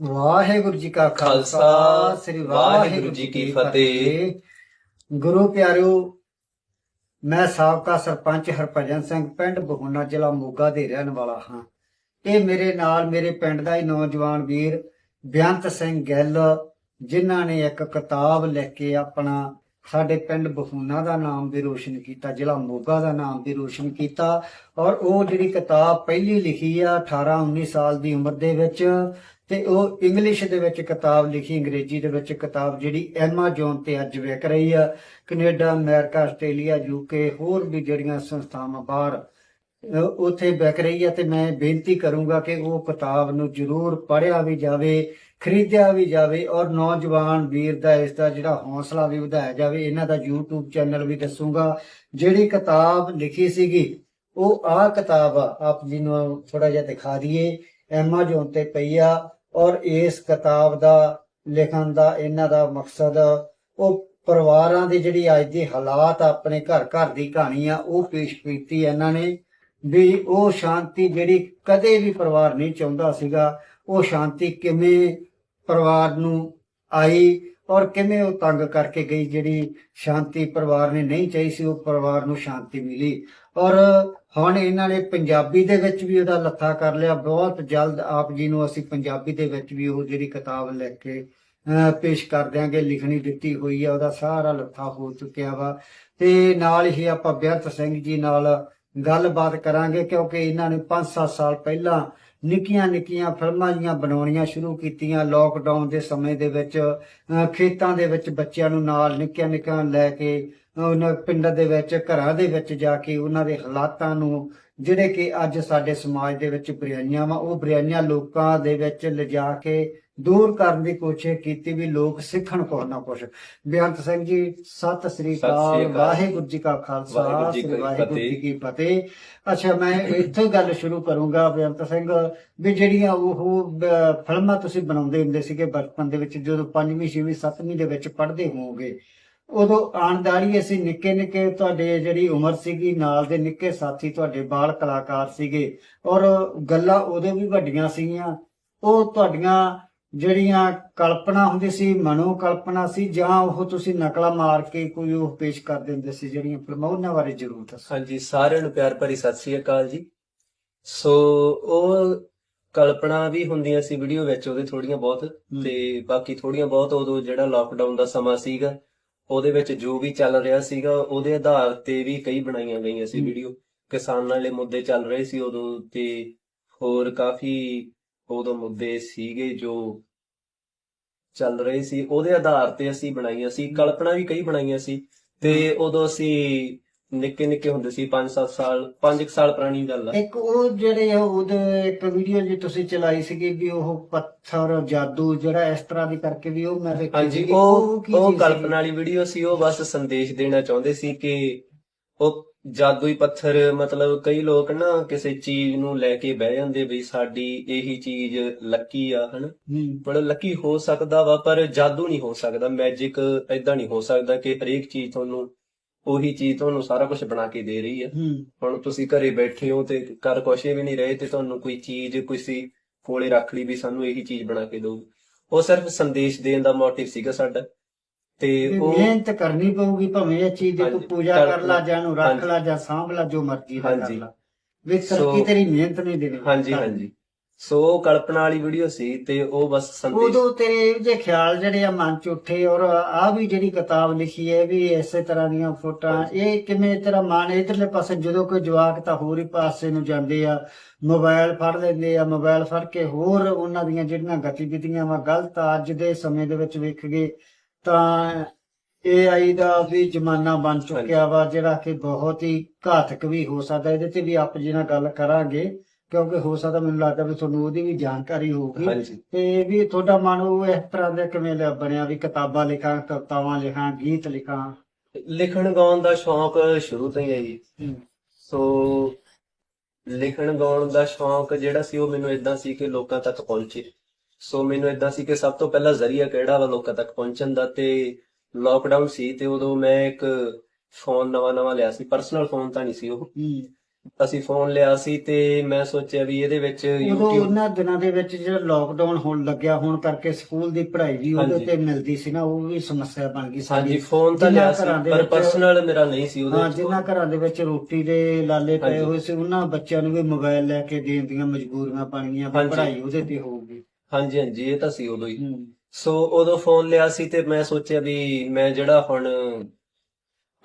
ਵਾਹਿਗੁਰੂ ਜੀ ਕਾ ਖਾਲਸਾ ਸ੍ਰੀ ਵਾਹਿਗੁਰੂ ਜੀ ਕੀ ਫਤਿਹ। ਗੁਰੂ ਪਿਆਰਿਓ ਮੈਂ ਸਾਬਕਾ ਸਰਪੰਚ ਹਰਭਜਨ ਸਿੰਘ ਪਿੰਡ ਬਹੂਨਾ ਜ਼ਿਲ੍ਹਾ ਮੋਗਾ ਦੇ ਰਹਿਣ ਵਾਲਾ ਹਾਂ ਇਹ ਮੇਰੇ ਨਾਲ ਮੇਰੇ ਪਿੰਡ ਦਾ ਹੀ ਨੌਜਵਾਨ ਵੀਰ ਬੇਅੰਤ ਸਿੰਘ ਗਿੱਲ ਜਿਨ੍ਹਾਂ ਨੇ ਇੱਕ ਕਿਤਾਬ ਲਿਖ ਕੇ ਆਪਣਾ ਸਾਡੇ ਪਿੰਡ ਬਹੂਨਾ ਦਾ ਨਾਮ ਵੀ ਰੋਸ਼ਨ ਕੀਤਾ ਜ਼ਿਲ੍ਹਾ ਮੋਗਾ ਦਾ ਨਾਮ ਵੀ ਰੋਸ਼ਨ ਕੀਤਾ ਔਰ ਉਹ ਜਿਹੜੀ ਕਿਤਾਬ ਪਹਿਲੀ ਲਿਖੀ ਆ 18 19 ਸਾਲ ਦੀ ਉਮਰ ਦੇ ਵਿੱਚ ਤੇ ਉਹ ਇੰਗਲਿਸ਼ ਦੇ ਵਿੱਚ ਕਿਤਾਬ ਲਿਖੀ, ਅੰਗਰੇਜ਼ੀ ਦੇ ਵਿੱਚ ਕਿਤਾਬ ਜਿਹੜੀ ਐਮਾਜ਼ੋਨ ਤੇ ਅੱਜ ਵਿਕ ਰਹੀ ਆ। ਕੈਨੇਡਾ, ਅਮਰੀਕਾ, ਆਸਟ੍ਰੇਲੀਆ ਯੂਕੇ ਹੋਰ ਵੀ ਜਿਹੜੀਆਂ ਸੰਸਥਾਵਾਂ ਬਾਹਰ ਉੱਥੇ ਵਿਕ ਰਹੀ ਆ ਤੇ ਮੈਂ ਬੇਨਤੀ ਕਰੂੰਗਾ ਕਿ ਉਹ ਕਿਤਾਬ ਨੂੰ ਜ਼ਰੂਰ ਪੜ੍ਹਿਆ ਵੀ ਜਾਵੇ, ਖਰੀਦਿਆ ਵੀ ਜਾਵੇ ਔਰ ਨੌਜਵਾਨ ਵੀਰ ਦਾ ਇਸ ਦਾ ਜਿਹੜਾ ਹੌਸਲਾ ਵੀ ਵਧਾਇਆ ਜਾਵੇ, ਇਹਨਾਂ ਦਾ YouTube ਚੈਨਲ ਵੀ ਦੱਸੂਗਾ। ਜਿਹੜੀ ਕਿਤਾਬ ਲਿਖੀ ਸੀਗੀ, ਉਹ ਆਹ ਕਿਤਾਬ ਆਪ ਜੀ ਨੂੰ ਥੋੜਾ ਜਿਹਾ ਦਿਖਾ ਦਈਏ। ਐਮਾਜ਼ੋਨ ਤੇ ਪਈ ਆ। ਔਰ ਇਸ ਕਿਤਾਬ ਦਾ, ਲਿਖਣ ਦਾ, ਇਹਨਾਂ ਦਾ ਮਕਸਦ ਉਹ ਪਰਿਵਾਰਾਂ ਦੀ ਜਿਹੜੀ ਅੱਜ ਦੇ ਹਾਲਾਤ, ਆਪਣੇ ਘਰ ਘਰ ਦੀ ਕਹਾਣੀ ਆ, ਉਹ ਪੇਸ਼ ਕੀਤੀ ਇਹਨਾਂ ਨੇ ਵੀ ਉਹ ਸ਼ਾਂਤੀ ਜਿਹੜੀ ਕਦੇ ਵੀ ਪਰਿਵਾਰ ਨਹੀਂ ਚਾਹੁੰਦਾ ਸੀਗਾ, ਉਹ ਸ਼ਾਂਤੀ ਕਿਵੇਂ ਪਰਿਵਾਰ ਨੂੰ ਆਈ ਔਰ ਕਿਵੇਂ ਉਹ ਤੰਗ ਕਰਕੇ ਗਈ ਜਿਹੜੀ ਸ਼ਾਂਤੀ ਪਰਿਵਾਰ ਨੇ ਨਹੀਂ ਚਾਹੀ ਸੀ, ਉਹ ਪਰਿਵਾਰ ਨੂੰ ਸ਼ਾਂਤੀ ਮਿਲੀ। ਔਰ ਹੁਣ ਇਹਨਾਂ ਨੇ ਪੰਜਾਬੀ ਦੇ ਵਿੱਚ ਵੀ ਉਹਦਾ ਲੱਥਾ ਕਰ ਲਿਆ। ਬਹੁਤ ਜਲਦ ਆਪ ਜੀ ਨੂੰ ਅਸੀਂ ਪੰਜਾਬੀ ਦੇ ਵਿੱਚ ਵੀ ਉਹ ਜਿਹੜੀ ਕਿਤਾਬ ਲੈ ਕੇ ਪੇਸ਼ ਕਰ ਦਿਆਂਗੇ। ਲਿਖਣੀ ਦਿੱਤੀ ਹੋਈ ਆ, ਉਹਦਾ ਸਾਰਾ ਲੱਥਾ ਹੋ ਚੁੱਕਿਆ ਵਾ। ਤੇ ਨਾਲ ਹੀ ਆਪਾਂ ਬੇਅੰਤ ਸਿੰਘ ਜੀ ਨਾਲ ਗੱਲਬਾਤ ਕਰਾਂਗੇ, ਕਿਉਂਕਿ ਇਹਨਾਂ ਨੇ 5-7 ਸਾਲ ਪਹਿਲਾਂ ਨਿੱਕੀਆਂ ਨਿੱਕੀਆਂ ਫਿਲਮਾਂ ਜੀਆਂ ਬਣਾਉਣੀਆਂ ਸ਼ੁਰੂ ਕੀਤੀਆਂ ਲੋਕਡਾਊਨ ਦੇ ਸਮੇਂ ਦੇ ਵਿੱਚ ਖੇਤਾਂ ਦੇ ਵਿੱਚ ਬੱਚਿਆਂ ਨੂੰ ਨਾਲ ਨਿੱਕੀਆਂ ਨਿੱਕਿਆਂ ਲੈ ਕੇ ਉਹਨਾਂ ਪਿੰਡਾਂ ਦੇ ਵਿੱਚ ਘਰਾਂ ਦੇ ਵਿੱਚ ਜਾ ਕੇ ਉਹਨਾਂ ਦੇ ਹਾਲਾਤਾਂ ਨੂੰ ਜਿਹੜੇ ਕਿ ਅੱਜ ਸਾਡੇ ਸਮਾਜ ਦੇ ਵਿੱਚ ਬੁਰਾਈਆਂ ਵਾ ਉਹ ਬੁਰਾਈਆਂ ਲੋਕਾਂ ਦੇ ਵਿੱਚ ਲਿਜਾ ਕੇ ਦੂਰ ਕਰਨ ਦੀ ਕੋਸ਼ਿਸ਼ ਕੀਤੀ ਵੀ ਲੋਕ ਸਿੱਖਣ ਕੁਛ ਨਾ ਕੁਛ ਬੇਅੰਤ ਸਿੰਘ ਜੀ ਸਤਿ ਸ੍ਰੀ ਅਕਾਲ। ਵਾਹਿਗੁਰੂ ਜੀ ਕਾ ਖਾਲਸਾ ਵਾਹਿਗੁਰੂ ਜੀ ਕੀ ਫਤਿਹ। ਅੱਛਾ ਮੈਂ ਇੱਥੋਂ ਗੱਲ ਸ਼ੁਰੂ ਕਰੂੰਗਾ ਬੇਅੰਤ ਸਿੰਘ ਵੀ ਜਿਹੜੀਆਂ ਉਹ ਫਿਲਮਾਂ ਤੁਸੀਂ ਬਣਾਉਂਦੇ ਹੁੰਦੇ ਸੀਗੇ ਬਚਪਨ ਦੇ ਵਿੱਚ ਜਦੋਂ ਪੰਜਵੀਂ ਛੇਵੀਂ ਸੱਤਵੀਂ ਦੇ ਵਿੱਚ ਪੜ੍ਹਦੇ ਹੋਵੋਗੇ ਉਦੋਂ ਆਣਦਾਰੀ ਅਸੀਂ ਨਿੱਕੇ ਨਿੱਕੇ ਤੁਹਾਡੇ ਜਿਹੜੀ ਉਮਰ ਸੀਗੀ ਨਾਲ ਦੇ ਨਿੱਕੇ ਸਾਥੀ ਤੁਹਾਡੇ ਬਾਲ ਕਲਾਕਾਰ ਸੀਗੇ ਔਰ ਗੱਲਾਂ ਉਦੋਂ ਵੀ ਵੱਡੀਆਂ ਸੀਗੀਆਂ। ਉਹ ਤੁਹਾਡੀਆਂ ਜਿਹੜੀਆਂ ਕਲਪਨਾ ਹੁੰਦੀ ਸੀ ਮਨੋ ਕਲਪਨਾ ਸੀ ਜਾਂ ਉਹ ਤੁਸੀਂ ਨਕਲਾਂ ਮਾਰ ਕੇ ਕੋਈ ਉਹ ਪੇਸ਼ ਕਰ ਦਿੰਦੇ ਸੀ ਜਿਹੜੀਆਂ ਫਿਲਮਾਂ ਉਹਨਾਂ ਬਾਰੇ ਜ਼ਰੂਰ ਦੱਸੋ। ਹਾਂਜੀ ਸਾਰਿਆਂ ਨੂੰ ਪਿਆਰ ਭਰੀ ਸਤਿ ਸ੍ਰੀ ਅਕਾਲ ਜੀ। ਸੋ ਉਹ ਕਲਪਨਾ ਵੀ ਹੁੰਦੀਆਂ ਸੀ ਵੀਡੀਓ ਵਿੱਚ ਉਹਦੇ ਥੋੜੀਆਂ ਬਹੁਤ ਤੇ ਬਾਕੀ ਥੋੜੀਆਂ ਬਹੁਤ ਉਦੋਂ ਜਿਹੜਾ ਲਾਕਡਾਊਨ ਦਾ ਸਮਾਂ ਸੀਗਾ ਉਹਦੇ ਵਿੱਚ ਜੋ ਵੀ ਚੱਲ ਰਿਹਾ ਸੀਗਾ ਉਹਦੇ ਆਧਾਰ ਤੇ ਵੀ ਕਈ ਬਣਾਈਆਂ ਗਈਆਂ ਸੀ। ਵੀਡੀਓ। ਕਿਸਾਨਾਂ ਵਾਲੇ ਮੁੱਦੇ ਚੱਲ ਰਹੇ ਸੀ ਉਦੋਂ ਤੇ ਹੋਰ ਕਾਫੀ ਉਦੋਂ ਮੁੱਦੇ ਸੀਗੇ ਜੋ ਚੱਲ ਰਹੇ ਸੀ। ਉਹਦੇ ਆਧਾਰ ਤੇ ਅਸੀਂ ਬਣਾਈਆਂ ਸੀ ਕਲਪਨਾ ਵੀ ਕਈ ਬਣਾਈਆਂ ਸੀ। ਤੇ ਉਦੋਂ ਅਸੀਂ ਨਿੱਕੇ ਨਿੱਕੇ ਹੁੰਦੇ ਸੀ 5-7 ਸਾਲ 5 ਸਾਲ ਪੁਰਾਣੀ ਗੱਲ ਆ। ਇੱਕ ਉਹ ਜਿਹੜੇ ਉਹਦੇ ਇੱਕ ਵੀਡੀਓ ਜੀ ਤੁਸੀਂ ਚਲਾਈ ਸੀਗੀ ਵੀ ਉਹ ਪੱਥਰ ਜਾਦੂ ਜਿਹੜਾ ਇਸ ਤਰ੍ਹਾਂ ਦੀ ਕਰਕੇ ਵੀ ਉਹ ਮੈਂ ਹਾਂਜੀ। ਉਹ ਕੀ ਉਹ ਚੀਜ਼ ਕਲਪਨਾ ਵਾਲੀ ਵੀਡੀਓ ਸੀ ਉਹ ਬਸ ਸੰਦੇਸ਼ ਦੇਣਾ ਚਾਹੁੰਦੇ ਸੀ ਕਿ ਉਹ ਜਾਦੂਈ ਪੱਥਰ ਮਤਲਬ ਕਈ ਲੋਕ ਨਾ ਕਿਸੇ ਚੀਜ਼ ਨੂੰ ਲੈ ਕੇ ਬਹਿ ਜਾਂਦੇ ਵੀ ਸਾਡੀ ਇਹੀ ਚੀਜ਼ ਲੱਕੀ ਆ ਹਨਾ? ਹੂੰ। ਮਤਲਬ ਲੱਕੀ ਹੋ ਸਕਦਾ ਵਾ ਪਰ ਜਾਦੂ ਨਹੀਂ ਹੋ ਸਕਦਾ ਮੈਜਿਕ ਏਦਾਂ ਨਹੀਂ ਹੋ ਸਕਦਾ ਕਿ ਹਰੇਕ ਚੀਜ਼ ਤੁਹਾਨੂੰ ਉਹੀ ਚੀਜ਼ ਤੁਹਾਨੂੰ ਸਾਰਾ ਕੁਝ ਬਣਾ ਕੇ ਦੇ ਰਹੀ ਹੂੰ। ਹੁਣ ਤੁਸੀਂ ਘਰੇ ਬੈਠੇ ਹੋ ਤੇ ਕਰ ਕੁਛ ਵੀ ਨਹੀਂ ਰਹੇ ਤੇ ਤੁਹਾਨੂੰ ਕੋਈ ਚੀਜ਼ ਕਿਸੇ ਕੋਲੇ ਰੱਖ ਲਈ ਵੀ ਸਾਨੂੰ ਇਹੀ ਚੀਜ਼ ਬਣਾ ਕੇ ਦਿਓ। ਉਹ ਸਿਰਫ ਸੰਦੇਸ਼ ਦੇਣ ਦਾ ਮੋਟਿਵ ਸੀਗਾ ਸਾਡਾ। ਤੇ ਉਹ ਮਿਹਨਤ ਕਰਨੀ ਪਊਗੀ ਭਾਵੇਂ ਇਹ ਚੀਜ਼ ਦੀ ਤੂੰ ਹਾਂਜੀ, ਪੂਜਾ ਕਰ- ਲਾ ਜਾਂ ਨੂੰ ਰੱਖ। ਲਾ ਜਾਂ ਸਾਂਭ ਲਾ ਜੋ ਮਰਜ਼ੀ ਦਾ ਕਰ। ਲਾ। ਵੀ ਤਰੱਕੀ ਤੇਰੀ ਮਿਹਨਤ ਨਹੀਂ ਦੇਣੀ। ਹਾਂਜੀ ਹਾਂਜੀ। ਸੋ ਉਹ ਕਲਪਨਾ ਵਾਲੀ ਵੀਡੀਓ ਸੀ ਤੇ ਉਹ ਬਸ ਸੰਦੇਸ਼ ਉਦੋਂ ਤੇਰੇ ਇਹ ਜਿਹੇ ਖਿਆਲ ਜਿਹੜੇ ਆ ਮਨ ਚ ਉੱਠੇ ਔਰ ਆ ਵੀ ਜਿਹੜੀ ਕਿਤਾਬ ਲਿਖੀ ਹੈ ਵੀ ਇਸੇ ਤਰ੍ਹਾਂ ਦੀਆਂ ਫੋਟੋਆਂ ਇਹ ਕਿਵੇਂ ਤੇਰਾ ਮਨ ਇਧਰਲੇ ਪਾਸੇ ਜਦੋਂ ਕੋਈ ਜਵਾਕ ਤਾਂ ਹੋਰ ਹੀ ਪਾਸੇ ਨੂੰ ਜਾਂਦੇ ਆ ਮੋਬਾਈਲ ਫੜ ਲੈਂਦੇ ਆ ਮੋਬਾਈਲ ਫੜ ਕੇ ਹੋਰ ਉਹਨਾਂ ਦੀਆਂ ਜਿਹੜੀਆਂ ਗਤੀਵਿਧੀਆਂ ਵਾ ਗਲਤ ਆ, ਅੱਜ ਦੇ ਸਮੇਂ ਦੇ ਵਿੱਚ ਵੇਖ ਗਏ ਤਾਂ AI ਦਾ ਵੀ ਜ਼ਮਾਨਾ ਬਣ ਚੁੱਕਿਆ ਵਾ ਜਿਹੜਾ ਕਿ ਬਹੁਤ ਹੀ ਘਾਤਕ ਵੀ ਹੋ ਸਕਦਾ ਇਹਦੇ ਤੇ ਵੀ ਆਪ ਜੀ ਨਾਲ ਗੱਲ ਕਰਾਂਗੇ। ਕਿਉਂਕਿ ਹੋ ਸਕਦਾ ਮੈਨੂੰ ਲੱਗਦਾ ਵੀ ਤੁਹਾਨੂੰ ਉਹਦੀ ਵੀ ਜਾਣਕਾਰੀ ਹੋਊਗੀ। ਹਾਂਜੀ। ਤੇ ਵੀ ਤੁਹਾਡਾ ਮਨ ਉਹ ਇਸ ਤਰ੍ਹਾਂ ਦਾ ਕਿਵੇਂ ਲਿਆ ਬਣਿਆ ਵੀ ਕਿਤਾਬਾਂ ਲਿਖਾਂ ਕਵਿਤਾਵਾਂ ਲਿਖਾਂ ਗੀਤ ਲਿਖਾਂ? ਲਿਖਣ ਗਾਉਣ ਦਾ ਸ਼ੌਂਕ ਸ਼ੁਰੂ ਤੋਂ ਹੀ ਹੈ ਜੀ। ਸੋ ਲਿਖਣ ਗਾਉਣ ਦਾ ਸ਼ੌਂਕ ਜਿਹੜਾ ਸੀ ਉਹ ਮੈਨੂੰ ਇਦਾਂ ਸੀ ਕਿ ਲੋਕਾਂ ਤੱਕ ਪਹੁੰਚੇ। ਸੋ ਮੈਨੂੰ ਇਦਾਂ ਸੀ ਕਿ ਸਭ ਤੋਂ ਪਹਿਲਾ ਜ਼ਰੀਆ ਕਿਹੜਾ ਵਾ ਲੋਕਾਂ ਤੱਕ ਪਹੁੰਚਣ ਦਾ ਤੇ ਲੋਕਡਾਊਨ ਸੀ ਤੇ ਉਦੋਂ ਮੈਂ ਇੱਕ ਫੋਨ ਨਵਾਂ ਨਵਾਂ ਲਿਆ ਸੀ। ਪਰਸਨਲ ਫੋਨ ਤਾਂ ਨਹੀਂ ਸੀ ਉਹ। ਹੂੰ। ਅਸੀਂ ਫੋਨ ਲਿਆ ਸੀ ਤੇ ਮੈਂ ਸੋਚਿਆ ਵੀ ਇਹਦੇ ਵਿੱਚ ਉਦੋਂ YouTube ਉਹਨਾਂ ਦਿਨਾਂ ਦੇ ਵਿੱਚ ਜਿਹੜਾ ਲੋਕਡਾਊਨ ਹੋਣ ਲੱਗਿਆ ਹੋਣ ਕਰਕੇ ਸਕੂਲ ਦੀ ਪੜ੍ਹਾਈ ਵੀ ਉਹਦੇ ਹਾਂਜੀ। ਤੇ ਮਿਲਦੀ ਸੀ ਨਾ ਉਹ ਵੀ ਸਮੱਸਿਆ ਬਣ ਗਈ। ਹਾਂਜੀ ਫੋਨ ਤਾਂ ਜਿਨ੍ਹਾਂ ਲਿਆ ਸੀ ਘਰਾਂ ਦੇ ਪਰ ਵਿੱਚ- ਪਰਸਨਲ ਮੇਰਾ ਨਹੀਂ ਸੀ ਉਹਦੇ ਹਾਂ ਵਿੱਚ ਜਿਨ੍ਹਾਂ ਘਰਾਂ ਦੇ ਵਿੱਚ ਰੋਟੀ ਦੇ ਲਾਲੇ ਪਏ ਹਾਂਜੀ। ਹੋਏ ਸੀ ਉਹਨਾਂ ਬੱਚਿਆਂ ਨੂੰ ਵੀ ਮੋਬਾਈਲ ਲੈ ਕੇ ਦੇਣ ਦੀਆਂ ਮਜਬੂਰੀਆਂ ਬਣੀਆਂ ਵੀ ਹਾਂਜੀ। ਪੜ੍ਹਾਈ ਉਹਦੇ ਤੇ ਹੋਊਗੀ ਹਾਂਜੀ ਹਾਂਜੀ ਇਹ ਤਾਂ ਸੀ ਉਦੋਂ ਹੀ ਹੂੰ ਸੋ ਉਦੋਂ ਫੋਨ ਲਿਆ ਸੀ ਤੇ ਮੈਂ ਸੋਚਿਆ ਵੀ ਮੈਂ ਜਿਹੜਾ ਹੁਣ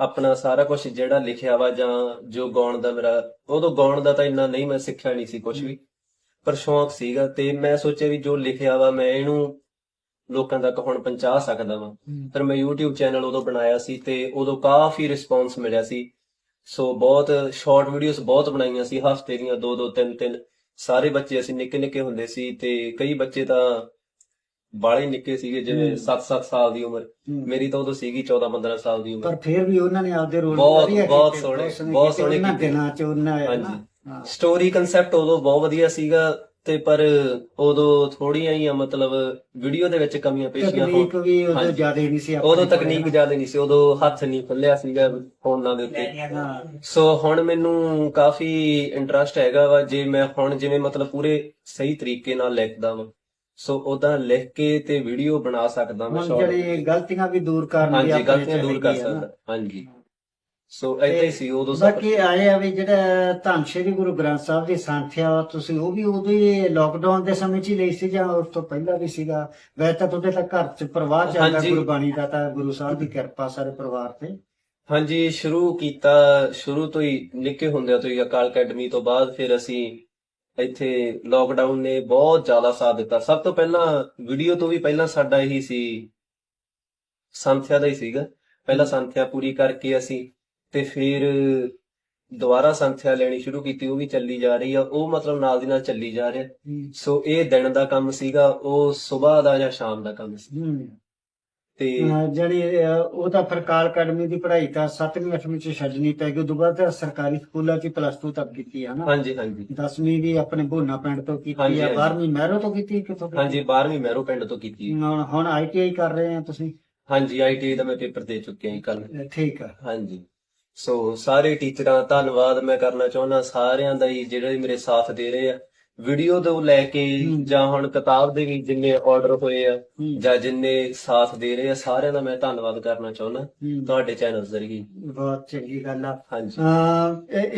ਆਪਣਾ ਸਾਰਾ ਕੁਝ ਜਿਹੜਾ ਲਿਖਿਆ ਵਾ ਜਾਂ ਜੋ ਗਾਉਣ ਦਾ ਮੇਰਾ ਉਦੋਂ ਗਾਉਣ ਦਾ ਤਾਂ ਇੰਨਾ ਨਹੀਂ ਮੈਂ ਸਿੱਖਿਆ ਨਹੀਂ ਸੀ ਕੁਝ ਵੀ। ਪਰ ਸ਼ੌਂਕ ਸੀਗਾ ਤੇ ਮੈਂ ਸੋਚਿਆ ਵੀ ਜੋ ਲਿਖਿਆ ਵਾ ਮੈਂ ਇਹਨੂੰ ਲੋਕਾਂ ਤੱਕ ਹੁਣ ਪਹੁੰਚਾ ਸਕਦਾ ਵਾਂ। ਫਿਰ ਮੈਂ YouTube ਚੈਨਲ ਉਦੋਂ ਬਣਾਇਆ ਸੀ ਤੇ ਉਦੋਂ ਕਾਫੀ ਰਿਸਪੌਂਸ ਮਿਲਿਆ ਸੀ। ਸੋ ਬਹੁਤ ਸ਼ਾਰਟ ਵੀਡੀਓਜ਼ ਬਹੁਤ ਬਣਾਈਆਂ ਸੀ ਹਫ਼ਤੇ ਦੀਆਂ ਦੋ ਦੋ ਤਿੰਨ ਤਿੰਨ ਸਾਰੇ ਬੱਚੇ ਅਸੀਂ ਨਿੱਕੇ ਨਿੱਕੇ ਹੁੰਦੇ ਸੀ ਤੇ ਕਈ ਬੱਚੇ ਤਾਂ ਬਾਲੇ ਨਿੱਕੇ ਸੀਗੇ ਜਿਵੇਂ ਹਮ। 7-7 ਸਾਲ ਦੀ ਉਮਰ। ਮੇਰੀ ਤਾਂ ਉਦੋਂ ਸੀਗੀ 14-15 ਸਾਲ ਦੀ ਉਮਰ ਪਰ ਫਿਰ ਵੀ ਉਹਨਾਂ ਨੇ ਆਪਦੇ ਰੋਲ ਬਹੁਤ- ਵਧੀਆ ਬਹੁਤ ਸੋਹਣੇ- ਬਹੁਤ ਸੋਹਣੇ ਕੀਤੇ। ਦਿਨਾਂ ਚ ਉਹਨਾਂ ਨਾ ਹਾਂਜੀ। ਸਟੋਰੀ ਕਨਸੈਪਟ ਉਦੋਂ ਬਹੁਤ ਵਧੀਆ ਸੀਗਾ ਤੇ ਪਰ ਉਦੋਂ ਥੋੜੀਆਂ ਹੀ ਮਤਲਬ ਵੀਡੀਓ ਦੇ ਵਿੱਚ ਕਮੀਆਂ ਪੇਸ਼ੀਆਂ ਹੋ ਤਕਨੀਕ ਵੀ ਉਦੋਂ। ਜ਼ਿਆਦਾ ਨਹੀਂ ਸੀ ਉਦੋਂ ਤਕਨੀਕ ਨਾ। ਜ਼ਿਆਦਾ ਨਹੀਂ ਸੀ ਉਦੋਂ ਹੱਥ ਨਹੀਂ ਖੁੱਲਿਆ ਸੀਗਾ ਫੋਨਾਂ ਦੇ ਉੱਤੇ ਸੋ ਹੁਣ ਮੈਨੂੰ ਕਾਫੀ ਇੰਟਰਸਟ ਹੈਗਾ ਵਾ ਜੇ ਮੈਂ ਹੁਣ ਜਿਵੇਂ ਮਤਲਬ ਪੂਰੇ ਸਹੀ ਤਰੀਕੇ ਨਾਲ ਲਿਖਦਾ ਵਾਂ ਸੋ ਉਦਾਂ ਲਿਖ ਕੇ ਤੇ ਵੀਡੀਓ ਬਣਾ ਸਕਦਾ ਮੈਂ ਹੁਣ ਸ਼ਾਰਟ ਜਿਹੜੇ ਗਲਤੀਆਂ ਵੀ ਦੂਰ ਕਰਨ ਦੀ ਹਾਂਜੀ ਆਪਣੇ ਗਲਤੀਆਂ ਦੂਰ ਕਰ। ਸਕਦਾ। ਹਾਂਜੀ। ਸੋ ਏਦਾਂ ਹੀ ਸੀ ਉਦੋਂ ਸਭ ਬਾਕੀ ਆਏ ਆ ਵੀ ਜਿਹੜਾ ਧੰਨ ਸ਼੍ਰੀ ਗੁਰੂ ਗ੍ਰੰਥ ਸਾਹਿਬ ਦੀ ਸੰਥਿਆ ਤੁਸੀਂ ਉਹ ਵੀ ਉਦੋਂ ਹੀ ਲੋਕਡਾਊਨ ਦੇ ਸਮੇਂ 'ਚ ਹੀ ਲਈ ਸੀ ਜਾਂ ਉਸ ਤੋਂ ਪਹਿਲਾਂ ਵੀ ਸੀਗਾ? ਵੈਸੇ ਤਾਂ ਤੁਹਾਡੇ ਤਾਂ ਘਰ 'ਚ ਪਰਿਵਾਰ ਚੱਲਦਾ ਹਾਂਜੀ। ਗੁਰਬਾਣੀ ਦਾ ਤਾਂ ਗੁਰੂ ਸਾਹਿਬ ਦੀ ਕਿਰਪਾ ਸਾਰੇ ਪਰਿਵਾਰ ਤੇ। ਹਾਂਜੀ ਸ਼ੁਰੂ ਕੀਤਾ ਸ਼ੁਰੂ ਤੋਂ ਹੀ ਨਿੱਕੇ ਹੁੰਦਿਆਂ ਤੋਂ ਹੀ ਅਕਾਲ ਅਕੈਡਮੀ ਤੋਂ ਬਾਅਦ ਫਿਰ ਅਸੀਂ ਇੱਥੇ ਲੋਕਡਾਊਨ ਨੇ ਬਹੁਤ ਜ਼ਿਆਦਾ ਸਾਥ ਦਿੱਤਾ। ਸਭ ਤੋਂ ਪਹਿਲਾਂ ਵੀਡੀਓ ਤੋਂ ਵੀ ਪਹਿਲਾਂ ਸਾਡਾ ਇਹੀ ਸੀ ਸੰਥਿਆ ਦਾ ਹੀ ਸੀਗਾ। ਪਹਿਲਾਂ ਸੰਥਿਆ ਪੂਰੀ ਕਰਕੇ ਅਸੀਂ ਤੇ ਫਿਰ ਦੁਬਾਰਾ ਸੰਥਿਆ ਲੈਣੀ ਸ਼ੁਰੂ ਕੀਤੀ ਉਹ ਵੀ ਚੱਲੀ ਜਾ ਰਹੀ ਆ। ਉਹ ਮਤਲਬ ਨਾਲ ਦੀ ਨਾਲ ਚੱਲੀ ਜਾ ਰਿਹਾ। ਸੋ ਇਹ ਦਿਨ ਦਾ ਕੰਮ ਸੀਗਾ ਉਹ ਸਵੇਰ ਦਾ ਜਾਂ ਸ਼ਾਮ ਦਾ ਕੰਮ ਸੀ। ਤੇ ਅਹ ਜਿਹੜੀ ਅਹ ਉਹ ਤਾਂ ਫਰਕਾਲ ਅਕੈਡਮੀ ਦੀ ਪੜ੍ਹਾਈ ਤਾਂ 7ਵੀਂ 8ਵੀਂ 'ਚ ਛੱਡਣੀ ਪੈ ਗਈ। ਉਦੋਂ ਬਾਅਦ ਤਾਂ ਸਰਕਾਰੀ ਸਕੂਲਾਂ 'ਚ ਪਲੱਸ 2 ਤੱਕ ਕੀਤੀ ਹੈ ਨਾ। ਹਾਂਜੀ ਹਾਂਜੀ। 10ਵੀਂ ਵੀ ਆਪਣੇ ਭੋਨਾ ਪਿੰਡ ਤੋਂ ਕੀਤੀ ਹਾਂਜੀ, ਹਾਂਜੀ। 12ਵੀਂ ਮਹਿਰੋ ਤੋਂ ਕੀਤੀ ਕਿੱਥੋਂ ਕੀਤੀ? ਹਾਂਜੀ 12ਵੀਂ ਮੈਰੋ ਪਿੰਡ ਤੋਂ ਕੀਤੀ ਹੁਣ ਹੁਣ ਆਈਟੀਆਈ ਕਰ ਰਹੇ ਆ ਤੁਸੀਂ? ਹਾਂਜੀ ਆਈਟੀ ਦਾ ਮੈਂ ਪੇਪਰ ਦੇ ਚੁੱਕਿਆ ਹਾਂ ਕੱਲ ਅਹ ਠੀਕ ਆ। ਹਾਂਜੀ। ਸੋ ਸਾਰੇ ਟੀਚਰਾਂ ਧੰਨਵਾਦ ਮੈਂ ਕਰਨਾ ਚਾਹੁੰਦਾ ਸਾਰਿਆਂ ਦਾ ਹੀ ਜਿਹੜੇ ਮੇਰੇ ਸਾਥ ਦੇ ਰਹੇ ਆ। ਵੀਡੀਓ ਤੋਂ ਲੈ ਕੇ। ਜਾਂ ਹੁਣ ਕਿਤਾਬ ਦੇ ਵੀ ਜਿੰਨੇ ਆਰਡਰ ਹੋਏ ਆ। ਜਾਂ ਜਿੰਨੇ ਸਾਥ ਦੇ ਰਹੇ ਆ ਸਾਰਿਆਂ ਦਾ ਮੈਂ ਧੰਨਵਾਦ ਕਰਨਾ ਚਾਹੁੰਦਾ। ਤੁਹਾਡੇ ਚੈਨਲ ਜ਼ਰੀਏ ਬਹੁਤ ਚੰਗੀ ਗੱਲ ਆ ਹਾਂਜੀ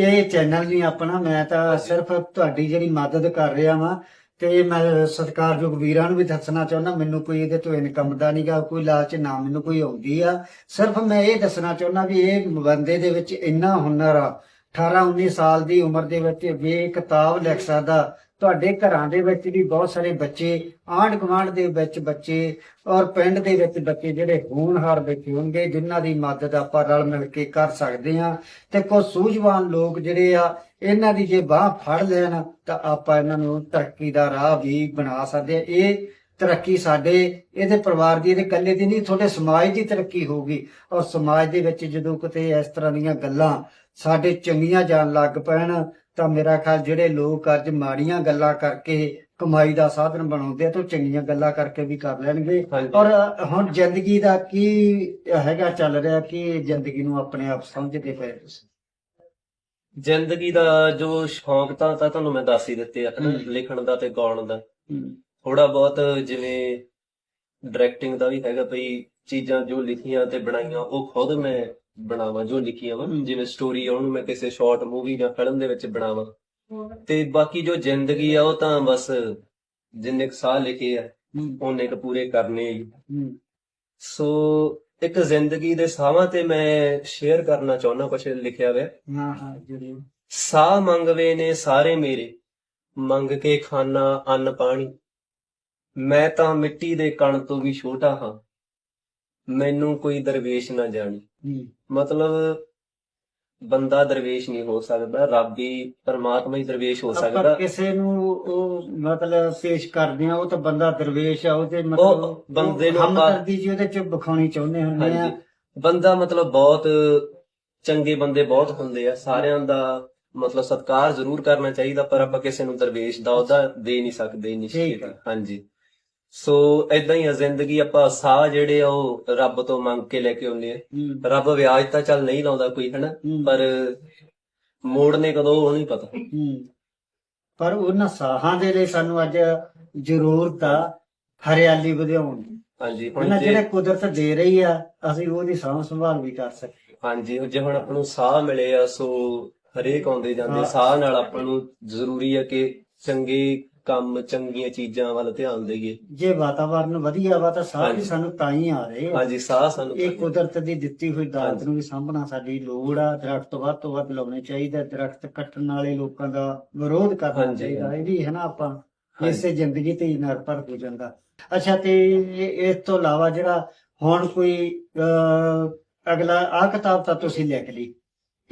ਇਹ ਚੈਨਲ ਨਹੀਂ ਆਪਣਾ ਮੈਂ ਤਾਂ ਸਿਰਫ ਤੁਹਾਡੀ ਜਿਹੜੀ ਮਦਦ ਕਰ ਰਿਹਾ ਵਾਂ ਤੇ ਮੈਂ ਸਤਿਕਾਰਯੋਗ ਵੀਰਾਂ ਨੂੰ ਵੀ ਦੱਸਣਾ ਚਾਹੁੰਦਾ ਮੈਨੂੰ ਕੋਈ ਇਹਦੇ ਤੋਂ ਇਨਕਮ ਦਾ ਨਹੀਂਗਾ ਕੋਈ ਲਾਲਚ ਨਾ ਮੈਨੂੰ ਕੋਈ ਆਉਂਦੀ ਆ ਸਿਰਫ ਮੈਂ ਇਹ ਦੱਸਣਾ ਚਾਹੁੰਦਾ ਵੀ ਇਹ ਬੰਦੇ ਦੇ ਵਿੱਚ ਇੰਨਾ ਹੁਨਰ ਆ 18 19 ਸਾਲ ਦੀ ਉਮਰ ਦੇ ਵਿੱਚ ਇਹ ਕਿਤਾਬ ਲਿਖ ਸਕਦਾ। ਤੁਹਾਡੇ ਘਰਾਂ ਦੇ ਵਿੱਚ ਵੀ ਬਹੁਤ ਸਾਰੇ ਬੱਚੇ ਆਂਢ ਗੁਆਂਢ ਦੇ ਵਿੱਚ ਬੱਚੇ ਔਰ ਪਿੰਡ ਦੇ ਵਿੱਚ ਬੱਚੇ ਜਿਹੜੇ ਹੋਣਹਾਰ ਬੈਠੇ ਹੋਣਗੇ, ਜਿਨ੍ਹਾਂ ਦੀ ਮਦਦ ਆਪਾਂ ਰਲ ਮਿਲ ਕੇ ਕਰ ਸਕਦੇ ਹਾਂ। ਤੇ ਕੁਝ ਸੂਝਵਾਨ ਲੋਕ ਜਿਹੜੇ ਆ, ਇਹਨਾਂ ਦੀ ਜੇ ਬਾਹ ਫੜ ਲੈਣ, ਤਾਂ ਆਪਾਂ ਇਹਨਾਂ ਨੂੰ ਤਰੱਕੀ ਦਾ ਰਾਹ ਵੀ ਬਣਾ ਸਕਦੇ ਆ ਇਹ ਤਰੱਕੀ ਸਾਡੇ, ਇਹਦੇ ਪਰਿਵਾਰ ਦੀ, ਇਹਦੇ ਇਕੱਲੇ ਦੀ ਨਹੀਂ, ਤੁਹਾਡੇ ਸਮਾਜ ਦੀ ਤਰੱਕੀ ਹੋਊਗੀ। ਔਰ ਸਮਾਜ ਦੇ ਵਿੱਚ ਜਦੋਂ ਕਿਤੇ ਇਸ ਤਰ੍ਹਾਂ ਦੀਆਂ ਗੱਲਾਂ ਸਾਡੇ ਚੰਗੀਆਂ ਜਾਣ ਲੱਗ ਪੈਣ ਤਾਂ ਮੇਰਾ ਖਿਆਲ ਜਿਹੜੇ ਲੋਕ ਅੱਜ ਮਾੜੀਆਂ ਗੱਲਾਂ ਕਰਕੇ ਕਮਾਈ ਦਾ ਸਾਧਨ ਬਣਾਉਂਦੇ ਆ ਤਾਂ ਚੰਗੀਆਂ ਗੱਲਾਂ ਕਰਕੇ ਵੀ ਕਰ ਲੈਣਗੇ। ਔਰ ਹੁਣ ਜ਼ਿੰਦਗੀ ਦਾ ਕੀ ਹੈਗਾ ਚੱਲ ਰਿਹਾ ਕਿ ਜ਼ਿੰਦਗੀ ਨੂੰ ਆਪਣੇ ਆਪ ਸਮਝਦੇ ਪਏ ਤੁਸੀਂ? ਜ਼ਿੰਦਗੀ ਦਾ ਜੋ ਸ਼ੌਂਕ ਤਾਂ ਤਾਂ ਤੁਹਾਨੂੰ ਮੈਂ ਦੱਸ ਹੀ ਦਿੱਤੇ ਆ। ਲਿਖਣ ਦਾ ਤੇ ਗਾਉਣ ਦਾ। ਥੋੜਾ ਬਹੁਤ ਜਿਵੇਂ ਡਾਇਰੈਕਟਿੰਗ ਦਾ ਵੀ ਹੈਗਾ ਭਈ ਚੀਜ਼ਾਂ ਜੋ ਲਿਖੀਆਂ ਤੇ ਬਣਾਈਆਂ ਉਹ ਖੁਦ ਮੈਂ ਬਣਾਵਾਂ ਜੋ ਲਿਖੀਆਂ ਵਾ। ਹਮ। ਜਿਵੇਂ ਸਟੋਰੀ ਆ ਉਹਨੂੰ ਮੈਂ ਕਿਸੇ ਸ਼ਾਰਟ ਮੂਵੀ ਜਾਂ ਫਿਲਮ ਦੇ ਵਿੱਚ ਬਣਾਵਾਂ। ਤੇ ਬਾਕੀ ਜੋ ਜ਼ਿੰਦਗੀ ਆ ਉਹ ਤਾਂ ਬਸ ਜਿੰਨੇ ਕੁ ਸਾਹ ਲਿਖੇ ਆ ਉਹਨੇ ਕੁ ਪੂਰੇ ਕਰਨੇ ਆ ਸੋ ਇੱਕ ਜ਼ਿੰਦਗੀ ਦੇ ਸਾਹਾਂ ਤੇ ਮੈਂ ਸ਼ੇਅਰ ਕਰਨਾ ਚਾਹੁੰਦਾ ਕੁਝ ਲਿਖਿਆ ਹੋਇਆ। ਹਾਂ ਹਾਂ ਜ਼ਰੂਰ। ਸਾਹ ਮੰਗਵੇ ਨੇ ਸਾਰੇ ਮੇਰੇ ਮੰਗ ਕੇ ਖਾਣਾ ਅੰਨ ਪਾਣੀ। ਮੈਂ ਤਾਂ ਮਿੱਟੀ ਦੇ ਕਣ ਤੋਂ ਵੀ ਛੋਟਾ ਹਾਂ। ਮੈਨੂੰ ਕੋਈ ਦਰਵੇਸ਼ ਨਾ ਜਾਣੀ। ਮਤਲਬ ਬੰਦਾ ਦਰਵੇਸ਼ ਨਹੀਂ ਹੋ ਸਕਦਾ ਰੱਬ ਹੀ ਪਰਮਾਤਮਾ ਹੀ ਦਰਵੇਸ਼ ਹੋ ਸਕਦਾ। ਕਿਸੇ ਨੂੰ ਉਹ ਮਤਲਬ ਪੇਸ਼ ਕਰਦੇ ਆ ਉਹ ਤਾਂ ਬੰਦਾ ਦਰਵੇਸ਼ ਆ ਉਹਦੇ ਉਹ ਮਤਲਬ ਬੰਦੇ ਨੂੰ ਹਮਦਰਦੀ ਜੀ ਉਹਦੇ ਚ ਵਿਖਾਉਣੀ ਚਾਹੁੰਦੇ ਹੁੰਦੇ ਆ। ਬੰਦਾ ਮਤਲਬ ਬਹੁਤ ਚੰਗੇ ਬੰਦੇ ਬਹੁਤ ਹੁੰਦੇ ਆ ਸਾਰਿਆਂ ਦਾ ਮਤਲਬ ਸਤਿਕਾਰ ਜ਼ਰੂਰ ਕਰਨਾ ਚਾਹੀਦਾ ਪਰ ਆਪਾਂ ਕਿਸੇ ਨੂੰ ਦਰਵੇਸ਼ ਦਾ ਉਹਦਾ ਦੇ ਨਹੀਂ ਸਕਦੇ ਆ। ਹਾਂਜੀ। ਸੋ ਐਦਾਂ ਹੀ ਆ ਜ਼ਿੰਦਗੀ ਆਪਾਂ ਸਾਹ ਜਿਹੜੇ ਆ ਉਹ ਰੱਬ ਤੋਂ ਮੰਗ ਕੇ ਲੈ ਕੇ ਆਉਂਦੇ ਆ। ਰੱਬ ਵਿਆਜ ਤਾਂ ਚੱਲ ਨਹੀਂ ਲਾਉਂਦਾ ਕੋਈ ਹਨਾ। ਪਰ ਮੋੜਨੇ ਕਦੋਂ ਉਹ ਨਹੀਂ ਪਤਾ। ਪਰ ਉਹਨਾਂ ਸਾਹਾਂ ਦੇ ਲਈ ਸਾਨੂੰ ਅੱਜ ਜ਼ਰੂਰਤ ਆ ਹਰਿਆਲੀ ਵਧਾਉਣ ਦੀ। ਹਾਂਜੀ ਹੁਣ ਜਿਹੜੇ ਕੁਦਰਤ ਦੇ ਰਹੀ ਆ ਅਸੀਂ ਉਹਦੀ ਸਾਂਭ ਸੰਭਾਲ ਵੀ ਕਰ ਸਕਦੇ ਹਾਂਜੀ ਜੇ ਹੁਣ ਆਪਾਂ ਨੂੰ ਸਾਹ ਮਿਲੇ ਆ ਸੋ ਹਰੇਕ ਆਉਂਦੇ ਜਾਂਦੇ। ਸਾਹ ਨਾਲ ਆਪਾਂ ਨੂੰ ਜ਼ਰੂਰੀ ਹੈ ਕਿ ਚੰਗੇ ਕੰਮ ਚੰਗੀਆਂ ਚੀਜ਼ਾਂ ਵੱਲ ਧਿਆਨ ਦੇਈਏ ਜੇ ਵਾਤਾਵਰਨ ਵਧੀਆ ਵਾ ਤਾਂ ਸਾਹ ਵੀ। ਸਾਨੂੰ ਤਾਂ ਹੀ ਆ ਰਹੇ ਆ ਹਾਂਜੀ ਸਾਹ ਸਾਨੂੰ ਇਹ ਕੁਦਰਤ ਦੀ ਦਿੱਤੀ ਹੋਈ ਦਾਤ। ਨੂੰ ਵੀ ਸਾਂਭਣਾ ਸਾਡੀ ਲੋੜ ਆ ਦਰਖਤ ਵੱਧ ਤੋਂ ਵੱਧ ਲਾਉਣੇ ਚਾਹੀਦੇ ਦਰਖਤ ਕੱਟਣ ਵਾਲੇ ਲੋਕਾਂ ਦਾ ਵਿਰੋਧ ਕਰਨਾ ਚਾਹੀਦਾ। ਇਹ ਵੀ ਹੈ ਨਾ ਆਪਾਂ। ਇਸੇ ਜ਼ਿੰਦਗੀ ਤੇ ਨਿਰਭਰ ਹੋ ਜਾਂਦਾ ਅੱਛਾ ਤੇ ਇਸ ਤੋਂ ਇਲਾਵਾ ਜਿਹੜਾ ਹੁਣ ਕੋਈ ਅਗਲਾ ਆ ਕਿਤਾਬ ਤਾਂ ਤੁਸੀਂ ਲਿਖ ਲਈ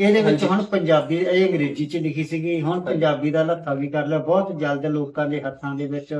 ਇਹਦੇ ਵਿੱਚ। ਹੁਣ ਪੰਜਾਬੀ ਇਹ ਅੰਗਰੇਜ਼ੀ ਚ ਲਿਖੀ ਸੀਗੀ ਹੁਣ ਪੰਜਾਬੀ ਦਾ ਲੱਥਾ ਵੀ ਕਰ ਲਿਆ ਬਹੁਤ ਜਲਦ ਲੋਕਾਂ ਦੇ ਹੱਥਾਂ ਦੇ ਵਿੱਚ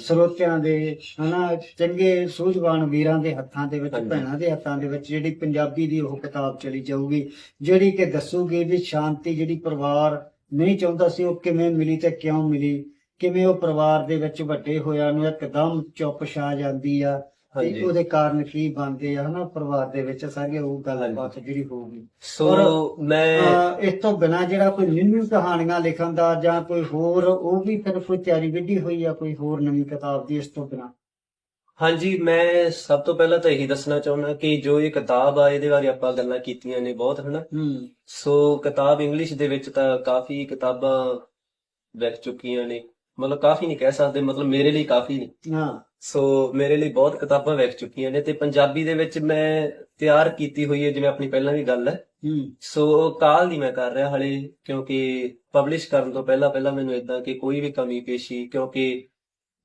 ਸਰੋਤਿਆਂ ਦੇ ਹਨਾ ਚੰਗੇ ਸੂਝਵਾਨ ਵੀਰਾਂ ਦੇ ਹੱਥਾਂ ਦੇ ਵਿੱਚ। ਭੈਣਾਂ ਦੇ ਹੱਥਾਂ ਦੇ ਵਿੱਚ ਜਿਹੜੀ ਪੰਜਾਬੀ ਦੀ ਉਹ ਕਿਤਾਬ ਚਲੀ ਜਾਊਗੀ ਜਿਹੜੀ ਕਿ ਦੱਸੂਗੀ ਵੀ ਸ਼ਾਂਤੀ ਜਿਹੜੀ ਪਰਿਵਾਰ ਨਹੀਂ ਚਾਹੁੰਦਾ ਸੀ ਉਹ ਕਿਵੇਂ ਮਿਲੀ ਤੇ ਕਿਉਂ ਮਿਲੀ ਕਿਵੇਂ ਉਹ ਪਰਿਵਾਰ ਦੇ ਵਿੱਚ ਵੱਡੇ ਹੋਇਆਂ ਨੂੰ ਇੱਕਦਮ ਚੁੱਪ ਛਾ ਜਾਂਦੀ ਆ ਤੇ ਹਾਂਜੀ। ਉਹਦੇ ਕਾਰਨ ਕੀ ਬਣਦੇ ਆ ਹਨਾ ਪਰਿਵਾਰ ਦੇ ਵਿੱਚ ਸਾਰੀ ਉਹ ਗੱਲਬਾਤ ਜਿਹੜੀ ਹੋਊਗੀ ਸੋ ਮੈਂ ਅਹ ਇਸ ਤੋਂ ਬਿਨਾ ਜਿਹੜਾ ਕੋਈ ਨਿੰਮੀ ਕਹਾਣੀਆਂ ਲਿਖਣ ਦਾ ਜਾਂ ਕੋਈ ਹੋਰ ਉਹ ਵੀ ਫਿਰ ਕੋਈ ਤਿਆਰੀ ਵਿੱਢੀ ਹੋਈ ਆ ਕੋਈ ਹੋਰ ਨਵੀਂ ਕਿਤਾਬ ਦੀ ਇਸ ਤੋਂ ਬਿਨਾ? ਹਾਂਜੀ ਮੈਂ ਸਭ ਤੋਂ ਪਹਿਲਾਂ ਤਾਂ ਇਹੀ ਦੱਸਣਾ ਚਾਹੁੰਦਾ ਕਿ ਜੋ ਇਹ ਕਿਤਾਬ ਆ ਇਹਦੇ ਬਾਰੇ ਆਪਾਂ ਗੱਲਾਂ ਕੀਤੀਆਂ ਨੇ ਬਹੁਤ ਹਨਾ। ਹੂੰ। ਸੋ ਕਿਤਾਬ ਇੰਗਲਿਸ਼ ਦੇ ਵਿੱਚ ਤਾਂ ਕਾਫੀ ਕਿਤਾਬਾਂ ਵਿਕ ਚੁੱਕੀਆਂ ਨੇ। ਮਤਲਬ ਕਾਫੀ ਨਹੀਂ ਕਹਿ ਸਕਦੇ ਮਤਲਬ ਮੇਰੇ ਲਈ ਕਾਫੀ ਨੇ। ਹਾਂ। ਸੋ ਮੇਰੇ ਲਈ ਬਹੁਤ ਕਿਤਾਬਾਂ ਵਿਕ ਚੁੱਕੀਆਂ ਨੇ ਤੇ ਪੰਜਾਬੀ ਦੇ ਵਿੱਚ ਮੈਂ ਤਿਆਰ ਕੀਤੀ ਹੋਈ ਹੈ ਜਿਵੇਂ ਆਪਣੀ ਪਹਿਲਾਂ ਵੀ ਗੱਲ ਹੈ। ਸੋ ਕਾਲ ਨਹੀਂ ਮੈਂ ਕਰ ਰਿਹਾ ਹਲੇ ਕਿਉਂਕਿ ਪਬਲਿਸ਼ ਕਰਨ ਤੋਂ ਪਹਿਲਾਂ ਪਹਿਲਾਂ ਮੈਨੂੰ ਇਦਾਂ ਕਿ ਕੋਈ ਵੀ ਕਮੀ ਪੇਸ਼ੀ ਕਿਉਂਕਿ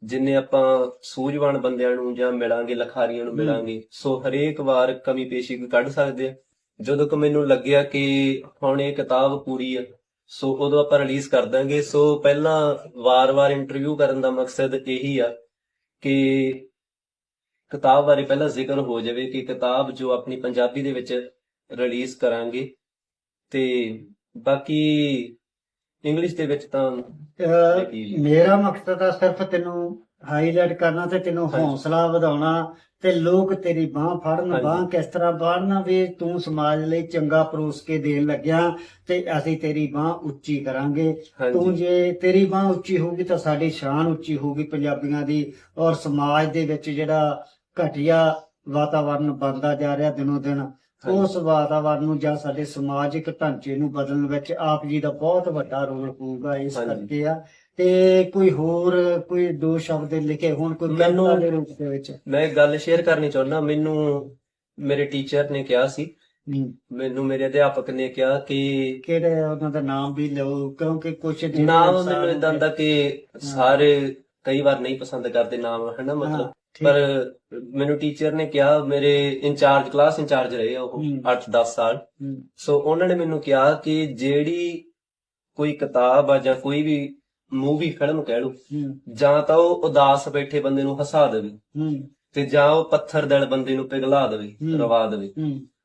ਜਿੰਨੇ ਆਪਾਂ ਸੂਝਵਾਨ ਬੰਦਿਆਂ ਨੂੰ ਜਾਂ ਮਿਲਾਂਗੇ ਲਖਾਰੀਆਂ ਨੂੰ। ਮਿਲਾਂਗੇ ਸੋ ਹਰੇਕ ਵਾਰ ਕਮੀ ਪੇਸ਼ੀ ਕੱਢ ਸਕਦੇ ਆ। ਜਦੋਂ ਕਿ ਮੈਨੂੰ ਲੱਗਿਆ ਕਿ ਹੁਣ ਇਹ ਕਿਤਾਬ ਪੂਰੀ ਆ ਸੋ ਉਦੋਂ ਆਪਾਂ ਰਿਲੀਜ਼ ਕਰ ਦਾਂਗੇ। ਸੋ ਪਹਿਲਾਂ ਵਾਰ-ਵਾਰ ਇੰਟਰਵਿਊ ਕਰਨ ਦਾ ਮਕਸਦ ਇਹੀ ਆ ਕਿ ਕਿਤਾਬ ਬਾਰੇ ਪਹਿਲਾਂ ਜ਼ਿਕਰ ਹੋ ਜਾਵੇ ਕਿ ਕਿਤਾਬ ਜੋ ਆਪਣੀ ਪੰਜਾਬੀ ਦੇ ਵਿੱਚ ਰਿਲੀਜ਼ ਕਰਾਂਗੇ ਤੇ ਬਾਕੀ ਇੰਗਲਿਸ਼ ਦੇ ਵਿੱਚ ਤਾਂ ਅਹ। ਮੇਰਾ ਮਕਸਦ ਆ ਸਿਰਫ ਤੈਨੂੰ ਹਾਈਲਾਈਟ ਕਰਨਾ ਤੇ ਤੈਨੂੰ। ਹੌਸਲਾ ਵਧਾਉਣਾ ਤੇ ਲੋਕ ਤੇਰੀ ਬਾਹ ਫੜਨ। ਬਾਹ ਕਿਸ ਤਰ੍ਹਾਂ ਫੜਨਾ ਵੀ ਤੂੰ ਸਮਾਜ ਲਈ ਚੰਗਾ ਪਰੋਸ ਕੇ ਦੇਣ ਲੱਗਿਆ ਤੇ ਅਸੀਂ ਤੇਰੀ ਬਾਹ ਉੱਚੀ ਕਰਾਂਗੇ ਤੂੰ ਜੇ ਤੇਰੀ ਬਾਹ ਉੱਚੀ ਹੋਊਗੀ ਤਾਂ ਸਾਡੀ ਸ਼ਾਨ ਉੱਚੀ ਹੋਊਗੀ ਪੰਜਾਬੀਆਂ ਦੀ ਔਰ ਸਮਾਜ ਦੇ ਵਿੱਚ ਜਿਹੜਾ ਘਟੀਆ ਵਾਤਾਵਰਨ ਬਣਦਾ ਜਾ ਰਿਹਾ ਦਿਨੋ ਦਿਨ ਉਸ ਵਾਤਾਵਰਨ ਨੂੰ ਜਾਂ ਸਾਡੇ ਸਮਾਜਿਕ ਢਾਂਚੇ ਨੂੰ ਬਦਲਣ ਵਿੱਚ ਆਪ ਜੀ ਦਾ ਬਹੁਤ ਵੱਡਾ ਰੋਲ ਹੋਊਗਾ ਇਸ। ਕਰਕੇ ਆ ਤੇ ਕੋਈ ਹੋਰ ਕੋਈ ਦੋ ਸ਼ਬਦ ਲਿਖੇ ਹੋਣ ਕੋਈ ਮੈਨੂੰ- ਕਵਿਤਾ ਦੇ ਰੂਪ ਦੇ ਵਿੱਚ। ਮੈਂ ਇੱਕ ਗੱਲ ਸ਼ੇਅਰ ਕਰਨੀ ਚਾਹੁੰਦਾ। ਮੈਨੂੰ ਮੇਰੇ ਟੀਚਰ ਨੇ ਕਿਹਾ ਸੀ ਹਮ, ਮੈਨੂੰ ਮੇਰੇ ਅਧਿਆਪਕ ਨੇ ਕਿਹਾ ਕਿ ਕਿਹੜੇ ਉਹਨਾਂ ਦਾ ਨਾਮ ਵੀ ਲਓ ਕਿਉਂਕਿ ਕੁਝ ਜਿਹੜੇ ਨਾਮ ਇਨਸਾਨ ਮੈਨੂੰ ਇਦਾਂ ਦਾ ਕਿ ਸਾਰੇ ਕਈ ਵਾਰ ਨਹੀਂ ਪਸੰਦ ਕਰਦੇ ਨਾਮ ਹਨਾ ਮਤਲਬ? ਹਾਂ, ਠੀਕ। ਪਰ ਮੈਨੂੰ ਟੀਚਰ ਨੇ ਕਿਹਾ ਮੇਰੇ ਇੰਚਾਰਜ ਕਲਾਸ ਇੰਚਾਰਜ ਰਹੇ ਆ ਉਹ ਹਮ। 8-10 ਸਾਲ। ਹਮ, ਸੋ ਉਹਨਾਂ ਨੇ ਮੈਨੂੰ ਕਿਹਾ ਕਿ ਜਿਹੜੀ ਕੋਈ ਕਿਤਾਬ ਆ ਜਾਂ ਕੋਈ ਵੀ ਮੂਵੀ ਫਿਲਮ ਕਹਿ ਲਓ। ਜਾਂ ਤਾਂ ਉਹ ਉਦਾਸ ਬੈਠੇ ਬੰਦੇ ਨੂੰ ਹਸਾ ਦੇਵੇ। ਤੇ ਜਾਂ ਉਹ ਪੱਥਰ ਦਿਲ ਬੰਦੇ ਨੂੰ ਪਿਘਲਾ ਦੇਵੇ। ਰਵਾ ਦੇਵੇ।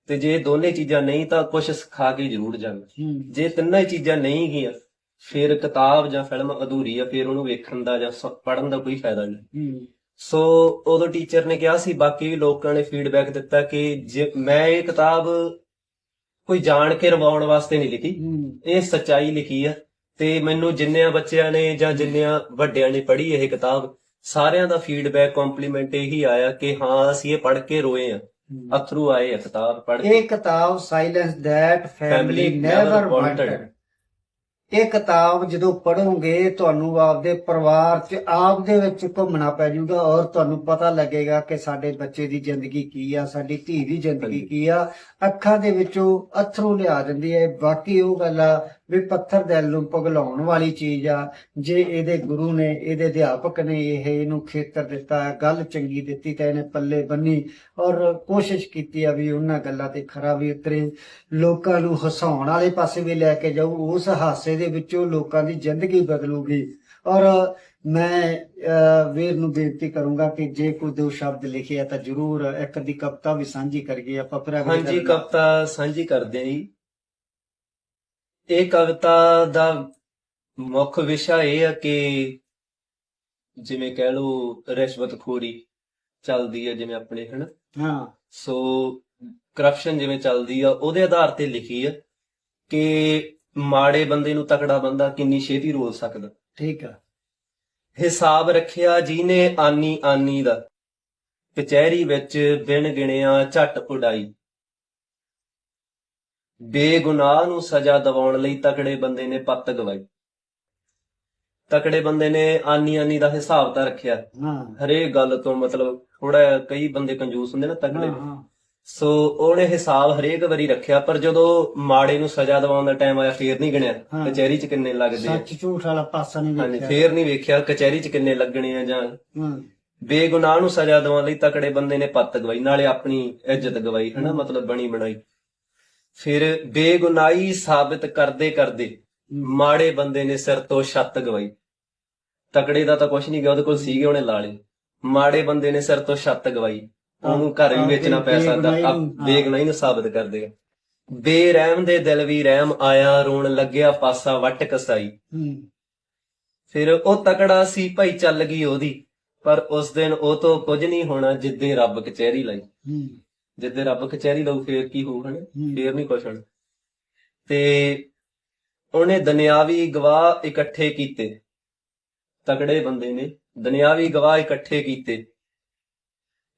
ਤੇ ਜੇ ਦੋਨੇ ਚੀਜ਼ਾਂ ਨਹੀਂ ਤਾਂ ਕੁਝ ਸਿਖਾ ਕੇ ਜ਼ਰੂਰ ਜਾਵੇ ਜੇ ਤਿੰਨਾਂ ਹੀ ਚੀਜ਼ਾਂ ਨਹੀਂ ਗੀਆਂ ਫਿਰ ਕਿਤਾਬ ਜਾਂ ਫਿਲਮ ਅਧੂਰੀ ਆ ਫਿਰ ਉਹਨੂੰ ਵੇਖਣ ਦਾ ਜਾਂ ਪੜਨ ਦਾ ਕੋਈ ਫਾਇਦਾ ਨਹੀਂ। ਸੋ ਉਦੋਂ ਟੀਚਰ ਨੇ ਕਿਹਾ ਸੀ ਬਾਕੀ ਵੀ ਲੋਕਾਂ ਨੇ ਫੀਡਬੈਕ ਦਿੱਤਾ ਕਿ ਜੇ ਮੈਂ ਇਹ ਕਿਤਾਬ ਕੋਈ ਜਾਣ ਕੇ ਰਵਾਉਣ ਵਾਸਤੇ ਨਹੀਂ ਲਿਖੀ ਇਹ ਸੱਚਾਈ ਲਿਖੀ ਆ। ਤੇ ਮੈਨੂੰ ਜਿੰਨਿਆਂ ਬੱਚਿਆਂ ਨੇ ਜਾਂ ਜਿੰਨਿਆਂ ਵੱਡਿਆਂ ਨੇ ਪੜ੍ਹੀ ਇਹ ਕਿਤਾਬ ਸਾਰਿਆਂ ਦਾ ਫੀਡਬੈਕ ਕੰਪਲੀਮੈਂਟ ਇਹੀ ਆਇਆ ਕਿ ਹਾਂ ਅਸੀਂ ਇਹ ਪੜ੍ਹ ਕੇ ਰੋਏ ਆ। ਅਥਰੂ ਆਏ ਆ ਕਿਤਾਬ ਪੜ੍ਹ ਕੇ ਇਹ ਕਿਤਾਬ silence that family never wanted. ਇਹ ਕਿਤਾਬ ਜਦੋਂ ਪੜੋਗੇ ਤੁਹਾਨੂੰ ਆਪਦੇ ਪਰਿਵਾਰ 'ਚ ਆਪ ਦੇ ਵਿੱਚ ਘੁੰਮਣਾ ਪੈ ਜਾਊਗਾ ਔਰ ਤੁਹਾਨੂੰ ਪਤਾ ਲੱਗੇਗਾ ਕਿ ਸਾਡੇ ਬੱਚੇ ਦੀ ਜ਼ਿੰਦਗੀ ਕੀ ਆ ਸਾਡੀ ਧੀ ਦੀ ਜ਼ਿੰਦਗੀ। ਕੀ ਆ ਅੱਖਾਂ ਦੇ ਵਿੱਚੋਂ ਅਥਰੂ ਲਿਆ ਦਿੰਦੀ ਹੈ ਬਾਕੀ ਉਹ ਗੱਲ ਆ ਵੀ ਪੱਥਰ ਦਿਲ ਨੂੰ ਪਿਘਲਾਉਣ ਵਾਲੀ ਚੀਜ਼ ਆ। ਜੇ ਇਹਦੇ ਗੁਰੂ ਨੇ ਇਹਦੇ ਅਧਿਆਪਕ ਨੇ ਇਹ ਇਹਨੂੰ ਖੇਤਰ ਦਿੱਤਾ ਗੱਲ ਚੰਗੀ ਦਿੱਤੀ ਤਾਂ ਇਹਨੇ ਪੱਲੇ ਬੰਨੀ ਔਰ ਕੋਸ਼ਿਸ਼ ਕੀਤੀ ਆ ਵੀ ਉਹਨਾਂ ਗੱਲਾਂ ਤੇ ਖਰਾ ਵੀ ਉਤਰੇ। ਲੋਕਾਂ ਨੂੰ ਹਸਾਉਣ ਵਾਲੇ ਪਾਸੇ ਵੀ ਲੈ ਕੇ ਜਾਊ ਉਸ ਹਾਸੇ ਦੇ ਵਿੱਚੋਂ ਲੋਕਾਂ ਦੀ ਜ਼ਿੰਦਗੀ ਬਦਲੂਗੀ। ਔਰ ਮੈਂ ਵੀਰ ਨੂੰ ਬੇਨਤੀ ਕਰੂੰਗਾ ਕਿ ਜੇ ਕੋਈ ਦੋ ਸ਼ਬਦ ਲਿਖੇ ਆ ਤਾਂ ਜਰੂਰ ਇੱਕ ਦੀ ਕਵਿਤਾ ਵੀ ਸਾਂਝੀ ਕਰੀਏ ਆਪਾਂ ਫਿਰ ਹਾਂਜੀ ਕਵਿਤਾ ਸਾਂਝੀ ਕਰਦੇ ਹਾਂ ਜੀ। ਇਹ ਕਵਿਤਾ ਦਾ ਮੁੱਖ ਵਿਸ਼ਾ ਇਹ ਹੈ ਕਿ ਜਿਵੇਂ ਕਹਿ ਲਓ ਰਿਸ਼ਵਤਖੋਰੀ ਚੱਲਦੀ ਹੈ ਜਿਵੇਂ ਆਪਣੇ ਹਨ? ਹਾਂ। ਸੋ ਕਰਪਸ਼ਨ ਜਿਵੇਂ ਚੱਲਦੀ ਆ ਉਹਦੇ ਆਧਾਰ ਤੇ ਲਿਖੀ ਆ ਕਿ ਮਾੜੇ ਬੰਦੇ ਨੂੰ ਤਕੜਾ ਬੰਦਾ ਕਿੰਨੀ ਛੇਤੀ ਰੋਲ ਸਕਦਾ। ਠੀਕ ਆ। ਹਿਸਾਬ ਰੱਖਿਆ ਜਿਹਨੇ ਆਨੀ ਆਨੀ ਦਾ ਕਚਹਿਰੀ ਵਿੱਚ ਬਿਨ ਗਿਣਿਆ ਝੱਟ ਉਡਾਈ। ਬੇਗੁਨਾਹ ਨੂੰ ਸਜ਼ਾ ਦਿਵਾਉਣ ਲਈ ਤਕੜੇ ਬੰਦੇ ਨੇ ਪੱਤ ਗਵਾਈ। ਤਕੜੇ ਬੰਦੇ ਨੇ ਆਨੀ ਆਨੀ ਦਾ ਹਿਸਾਬ ਤਾਂ ਰੱਖਿਆ। ਹਰੇਕ ਗੱਲ ਤੋਂ ਮਤਲਬ ਥੋੜਾ ਕਈ ਬੰਦੇ ਕੰਜੂਸ ਹੁੰਦੇ ਨਾ ਤਕੜੇ। ਸੋ ਉਹਨੇ ਹਿਸਾਬ ਹਰੇਕ ਵਾਰੀ ਰੱਖਿਆ ਪਰ ਜਦੋਂ ਮਾੜੇ ਨੂੰ ਸਜ਼ਾ ਦਿਵਾਉਣ ਦਾ ਟਾਈਮ ਆਇਆ ਫੇਰ ਨਹੀਂ ਗਿਣਿਆ। ਕਚਹਿਰੀ 'ਚ ਕਿੰਨੇ ਲੱਗਦੇ ਆ? ਸੱਚ ਝੂਠ ਵਾਲਾ ਪਾਸਾ ਨਹੀਂ ਵੇਖਿਆ। ਫੇਰ ਨਹੀਂ ਵੇਖਿਆ ਕਚਹਿਰੀ 'ਚ ਕਿੰਨੇ ਲੱਗਣੇ ਆ ਜਾਂ ਬੇਗੁਨਾਹ ਨੂੰ ਸਜ਼ਾ ਦਿਵਾਉਣ ਲਈ ਤਕੜੇ ਬੰਦੇ ਨੇ ਪੱਤ ਗਵਾਈ ਨਾਲੇ ਆਪਣੀ ਇੱਜ਼ਤ ਗਵਾਈ ਹਨਾ। ਮਤਲਬ ਬਣੀ ਬਣਾਈ। ਫਿਰ ਬੇਗੁਨਾਹੀ ਸਾਬਿਤ ਕਰਦੇ ਕਰਦੇ ਮਾੜੇ ਬੰਦੇ ਨੇ ਸਿਰ ਤੋਂ ਛੱਤ ਗਵਾਈ। ਤਕੜੇ ਦਾ ਤਾਂ ਕੁਝ ਨਹੀਂ ਗਿਆ ਉਹਦੇ ਕੋਲ ਸੀਗੇ ਉਹਨੇ ਲਾ ਲਏ ਮਾੜੇ ਬੰਦੇ ਨੇ ਸਿਰ ਤੋਂ ਛੱਤ ਗਵਾਈ ਉਹਨੂੰ ਘਰ ਵੀ ਵੇਚਣਾ ਪੈ ਸਕਦਾ ਬੇਗੁਨਾਹੀ ਨੂੰ, ਹਾਂ। ਬੇਗੁਨਾਹੀ ਨੂੰ ਸਾਬਿਤ ਕਰ ਦੇਗਾ ਬੇਰਹਿਮ ਦੇ ਦਿਲ ਵੀ ਰਹਿਮ ਆਇਆ ਰੋਣ ਲੱਗਿਆ ਪਾਸਾ ਵੱਟ ਕਸਾਈ। ਫਿਰ ਉਹ ਤਕੜਾ ਸੀ ਭਾਈ ਚੱਲ ਗਈ ਉਹਦੀ ਪਰ ਉਸ ਦਿਨ ਉਹ ਤੋਂ ਕੁਝ ਨਹੀਂ ਹੋਣਾ ਜਿੱਦੇ ਰੱਬ ਕਚਹਿਰੀ ਲਈ। ਜਿੱਦੇ ਰੱਬ ਕਚਹਿਰੀ ਲਊ ਫੇਰ ਕੀ ਹੋਊ ਹਨਾ। ਫੇਰ ਨਹੀਂ ਕੁਛ ਹੋਣਾ। ਤੇ ਉਹਨੇ ਦੁਨਿਆਵੀ ਗਵਾਹ ਇਕੱਠੇ ਕੀਤੇ। ਤਕੜੇ ਬੰਦੇ ਨੇ। ਦੁਨਿਆਵੀ ਗਵਾਹ ਇਕੱਠੇ ਕੀਤੇ।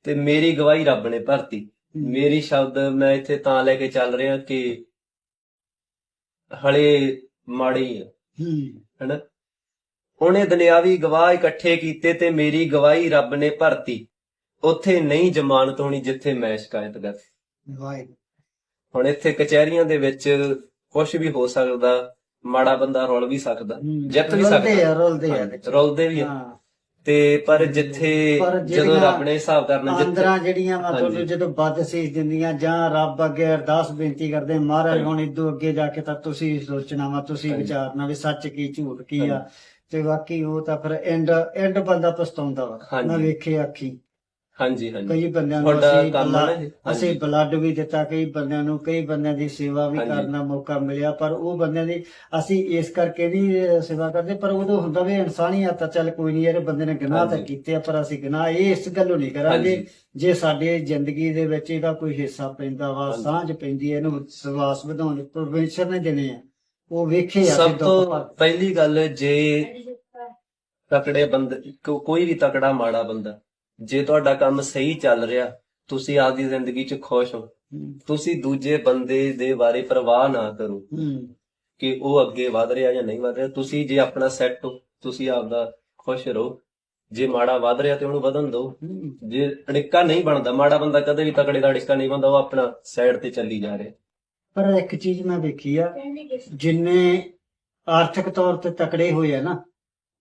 ਤੇ ਮੇਰੀ ਗਵਾਹੀ ਰੱਬ ਨੇ ਭਰਤੀ। ਮੇਰੀ ਸ਼ਬਦ ਮੈਂ ਇੱਥੇ ਤਾਂ ਲੈ ਕੇ ਚੱਲ ਰਿਹਾ ਕਿ ਹਲੇ ਮਾੜੀ ਹੂੰ। ਹਨਾ? ਉਹਨੇ ਦੁਨਿਆਵੀ ਗਵਾਹ ਇਕੱਠੇ ਕੀਤੇ ਤੇ ਮੇਰੀ ਗਵਾਹੀ ਰੱਬ ਨੇ ਭਰਤੀ। ਉੱਥੇ ਨਹੀਂ ਜ਼ਮਾਨਤ ਹੋਣੀ ਜਿੱਥੇ ਮੈਂ ਸ਼ਿਕਾਇਤ ਕਰ ਵਾਹਿਗੁਰੂ ਹੁਣ ਇੱਥੇ ਕਚਹਿਰੀਆਂ ਦੇ ਵਿੱਚ ਕੁਝ ਵੀ ਹੋ ਸਕਦਾ ਮਾੜਾ ਬੰਦਾ ਰੁਲ ਵੀ ਸਕਦਾ। ਜਿੱਤ ਵੀ ਰੁਲਦੇ ਸਕਦਾ ਆ ਰੁਲਦੇ ਆ ਰੁਲਦੇ ਵੀ ਆ। ਤੇ ਪਰ ਜਿੱਥੇ ਜਦੋਂ ਰੱਬ ਨੇ ਹਿਸਾਬ ਕਰਨਾ ਜਿੱਥੇ ਅੰਦਰਾਂ ਜਿਹੜੀਆਂ ਮਤਲਬ ਹਾਂਜੀ। ਜਦੋਂ ਵੱਧ ਸੀਸ ਦਿੰਦੀਆਂ ਜਾਂ ਰੱਬ ਅੱਗੇ ਅਰਦਾਸ ਬੇਨਤੀ ਕਰਦੇ ਮਹਾਰਾਜ। ਹੁਣ ਇਦੋਂ ਅੱਗੇ ਜਾ ਕੇ ਤਾਂ ਤੁਸੀਂ ਸੋਚਣਾ ਵਾ ਤੁਸੀਂ। ਵਿਚਾਰਨਾ ਵੀ ਸੱਚ ਕੀ ਝੂਠ ਕੀ ਆ। ਤੇ ਬਾਕੀ ਉਹ ਤਾਂ ਫਿਰ ਐਂਡ ਐਂਡ ਬੰਦਾ ਪਛਤਾਉਂਦਾ ਵਾ। ਮੈਂ ਵੇਖੇ ਅੱਖੀ ਹਾਂਜੀ ਹਾਂਜੀ ਕਈ ਬੰਦਿਆਂ ਨੂੰ ਤੁਹਾਡਾ ਅਸੀਂ ਕੰਮ ਆ ਨਾ ਬਲਾ- ਇਹ? ਅਸੀਂ। ਬਲੱਡ ਵੀ ਦਿੱਤਾ ਕਈ ਬੰਦਿਆਂ ਨੂੰ ਕਈ ਬੰਦਿਆਂ ਦੀ ਸੇਵਾ ਵੀ ਹਾਂਜੀ। ਕਰਨ ਦਾ ਮੌਕਾ ਮਿਲਿਆ ਪਰ ਉਹ ਬੰਦਿਆਂ ਦੀ ਅਸੀਂ ਇਸ ਕਰਕੇ ਨਹੀਂ ਅਹ, ਸੇਵਾ ਕਰਦੇ ਪਰ ਉਦੋਂ ਹੁੰਦਾ ਵੀ ਇਨਸਾਨੀਅਤ ਆ ਚੱਲ ਕੋਈ ਨਹੀਂ ਯਾਰ ਬੰਦੇ ਨੇ ਗੁਨਾਹ ਤਾਂ ਹਾਂਜੀ। ਕੀਤੇ ਆ ਪਰ ਅਸੀਂ ਗੁਨਾਹ ਇਹ ਇਸ ਗੱਲੋਂ ਨਹੀਂ ਕਰਾਂਗੇ ਹਾਂਜੀ। ਜੇ ਸਾਡੇ ਜ਼ਿੰਦਗੀ ਦੇ ਵਿੱਚ ਇਹਦਾ ਕੋਈ ਹਿੱਸਾ ਪੈਂਦਾ ਵਾ ਹਾਂਜੀ। ਸਾਂਝ ਪੈਂਦੀ ਹੈ ਇਹਨੂੰ ਸਵਾਸ ਵਧਾਉਣ ਲਈ ਪਰਮੇਸ਼ਰ ਨੇ ਦੇਣੇ ਆ ਉਹ ਵੇਖੇ ਆ ਸਭ ਤੋਂ ਪਹਿਲੀ ਗੱਲ ਜੇ ਤਕੜੇ ਬੰਦੇ ਕੋ- ਕੋਈ ਵੀ ਤਕੜਾ ਮਾੜਾ ਬੰਦਾ ਜੇ ਤੁਹਾਡਾ ਕੰਮ ਸਹੀ ਚੱਲ ਰਿਹਾ ਤੁਸੀਂ ਆਪਦੀ ਜ਼ਿੰਦਗੀ 'ਚ ਖੁਸ਼ ਹੋ। ਤੁਸੀਂ ਦੂਜੇ ਬੰਦੇ ਦੇ ਬਾਰੇ ਪਰਵਾਹ ਨਾ ਕਰੋ। ਕਿ ਉਹ ਅੱਗੇ ਵਧ ਰਿਹਾ ਜਾਂ ਨਹੀਂ ਵਧ ਰਿਹਾ। ਤੁਸੀਂ ਜੇ ਆਪਣਾ ਸੈੱਟ ਹੋ ਤੁਸੀਂ ਆਪਦਾ ਖੁਸ਼ ਰਹੋ। ਜੇ ਮਾੜਾ ਵਧ ਰਿਹਾ ਤੇ ਉਹਨੂੰ ਵਧਣ ਦਿਓ। ਜੇ ਅੜਿੱਕਾ ਨਹੀਂ ਬਣਦਾ ਮਾੜਾ ਬੰਦਾ ਕਦੇ ਵੀ ਤਕੜੇ ਦਾ ਅੜਿੱਕਾ ਨਹੀਂ ਬਣਦਾ ਉਹ ਆਪਣਾ ਸਾਈਡ ਤੇ ਚੱਲੀ ਜਾ ਰਿਹਾ। ਪਰ ਇੱਕ ਚੀਜ਼ ਮੈਂ ਵੇਖੀ ਆ ਜਿੰਨੇ ਆਰਥਿਕ ਤੌਰ ਤੇ ਤਕੜੇ ਹੋਏ ਆ ਨਾ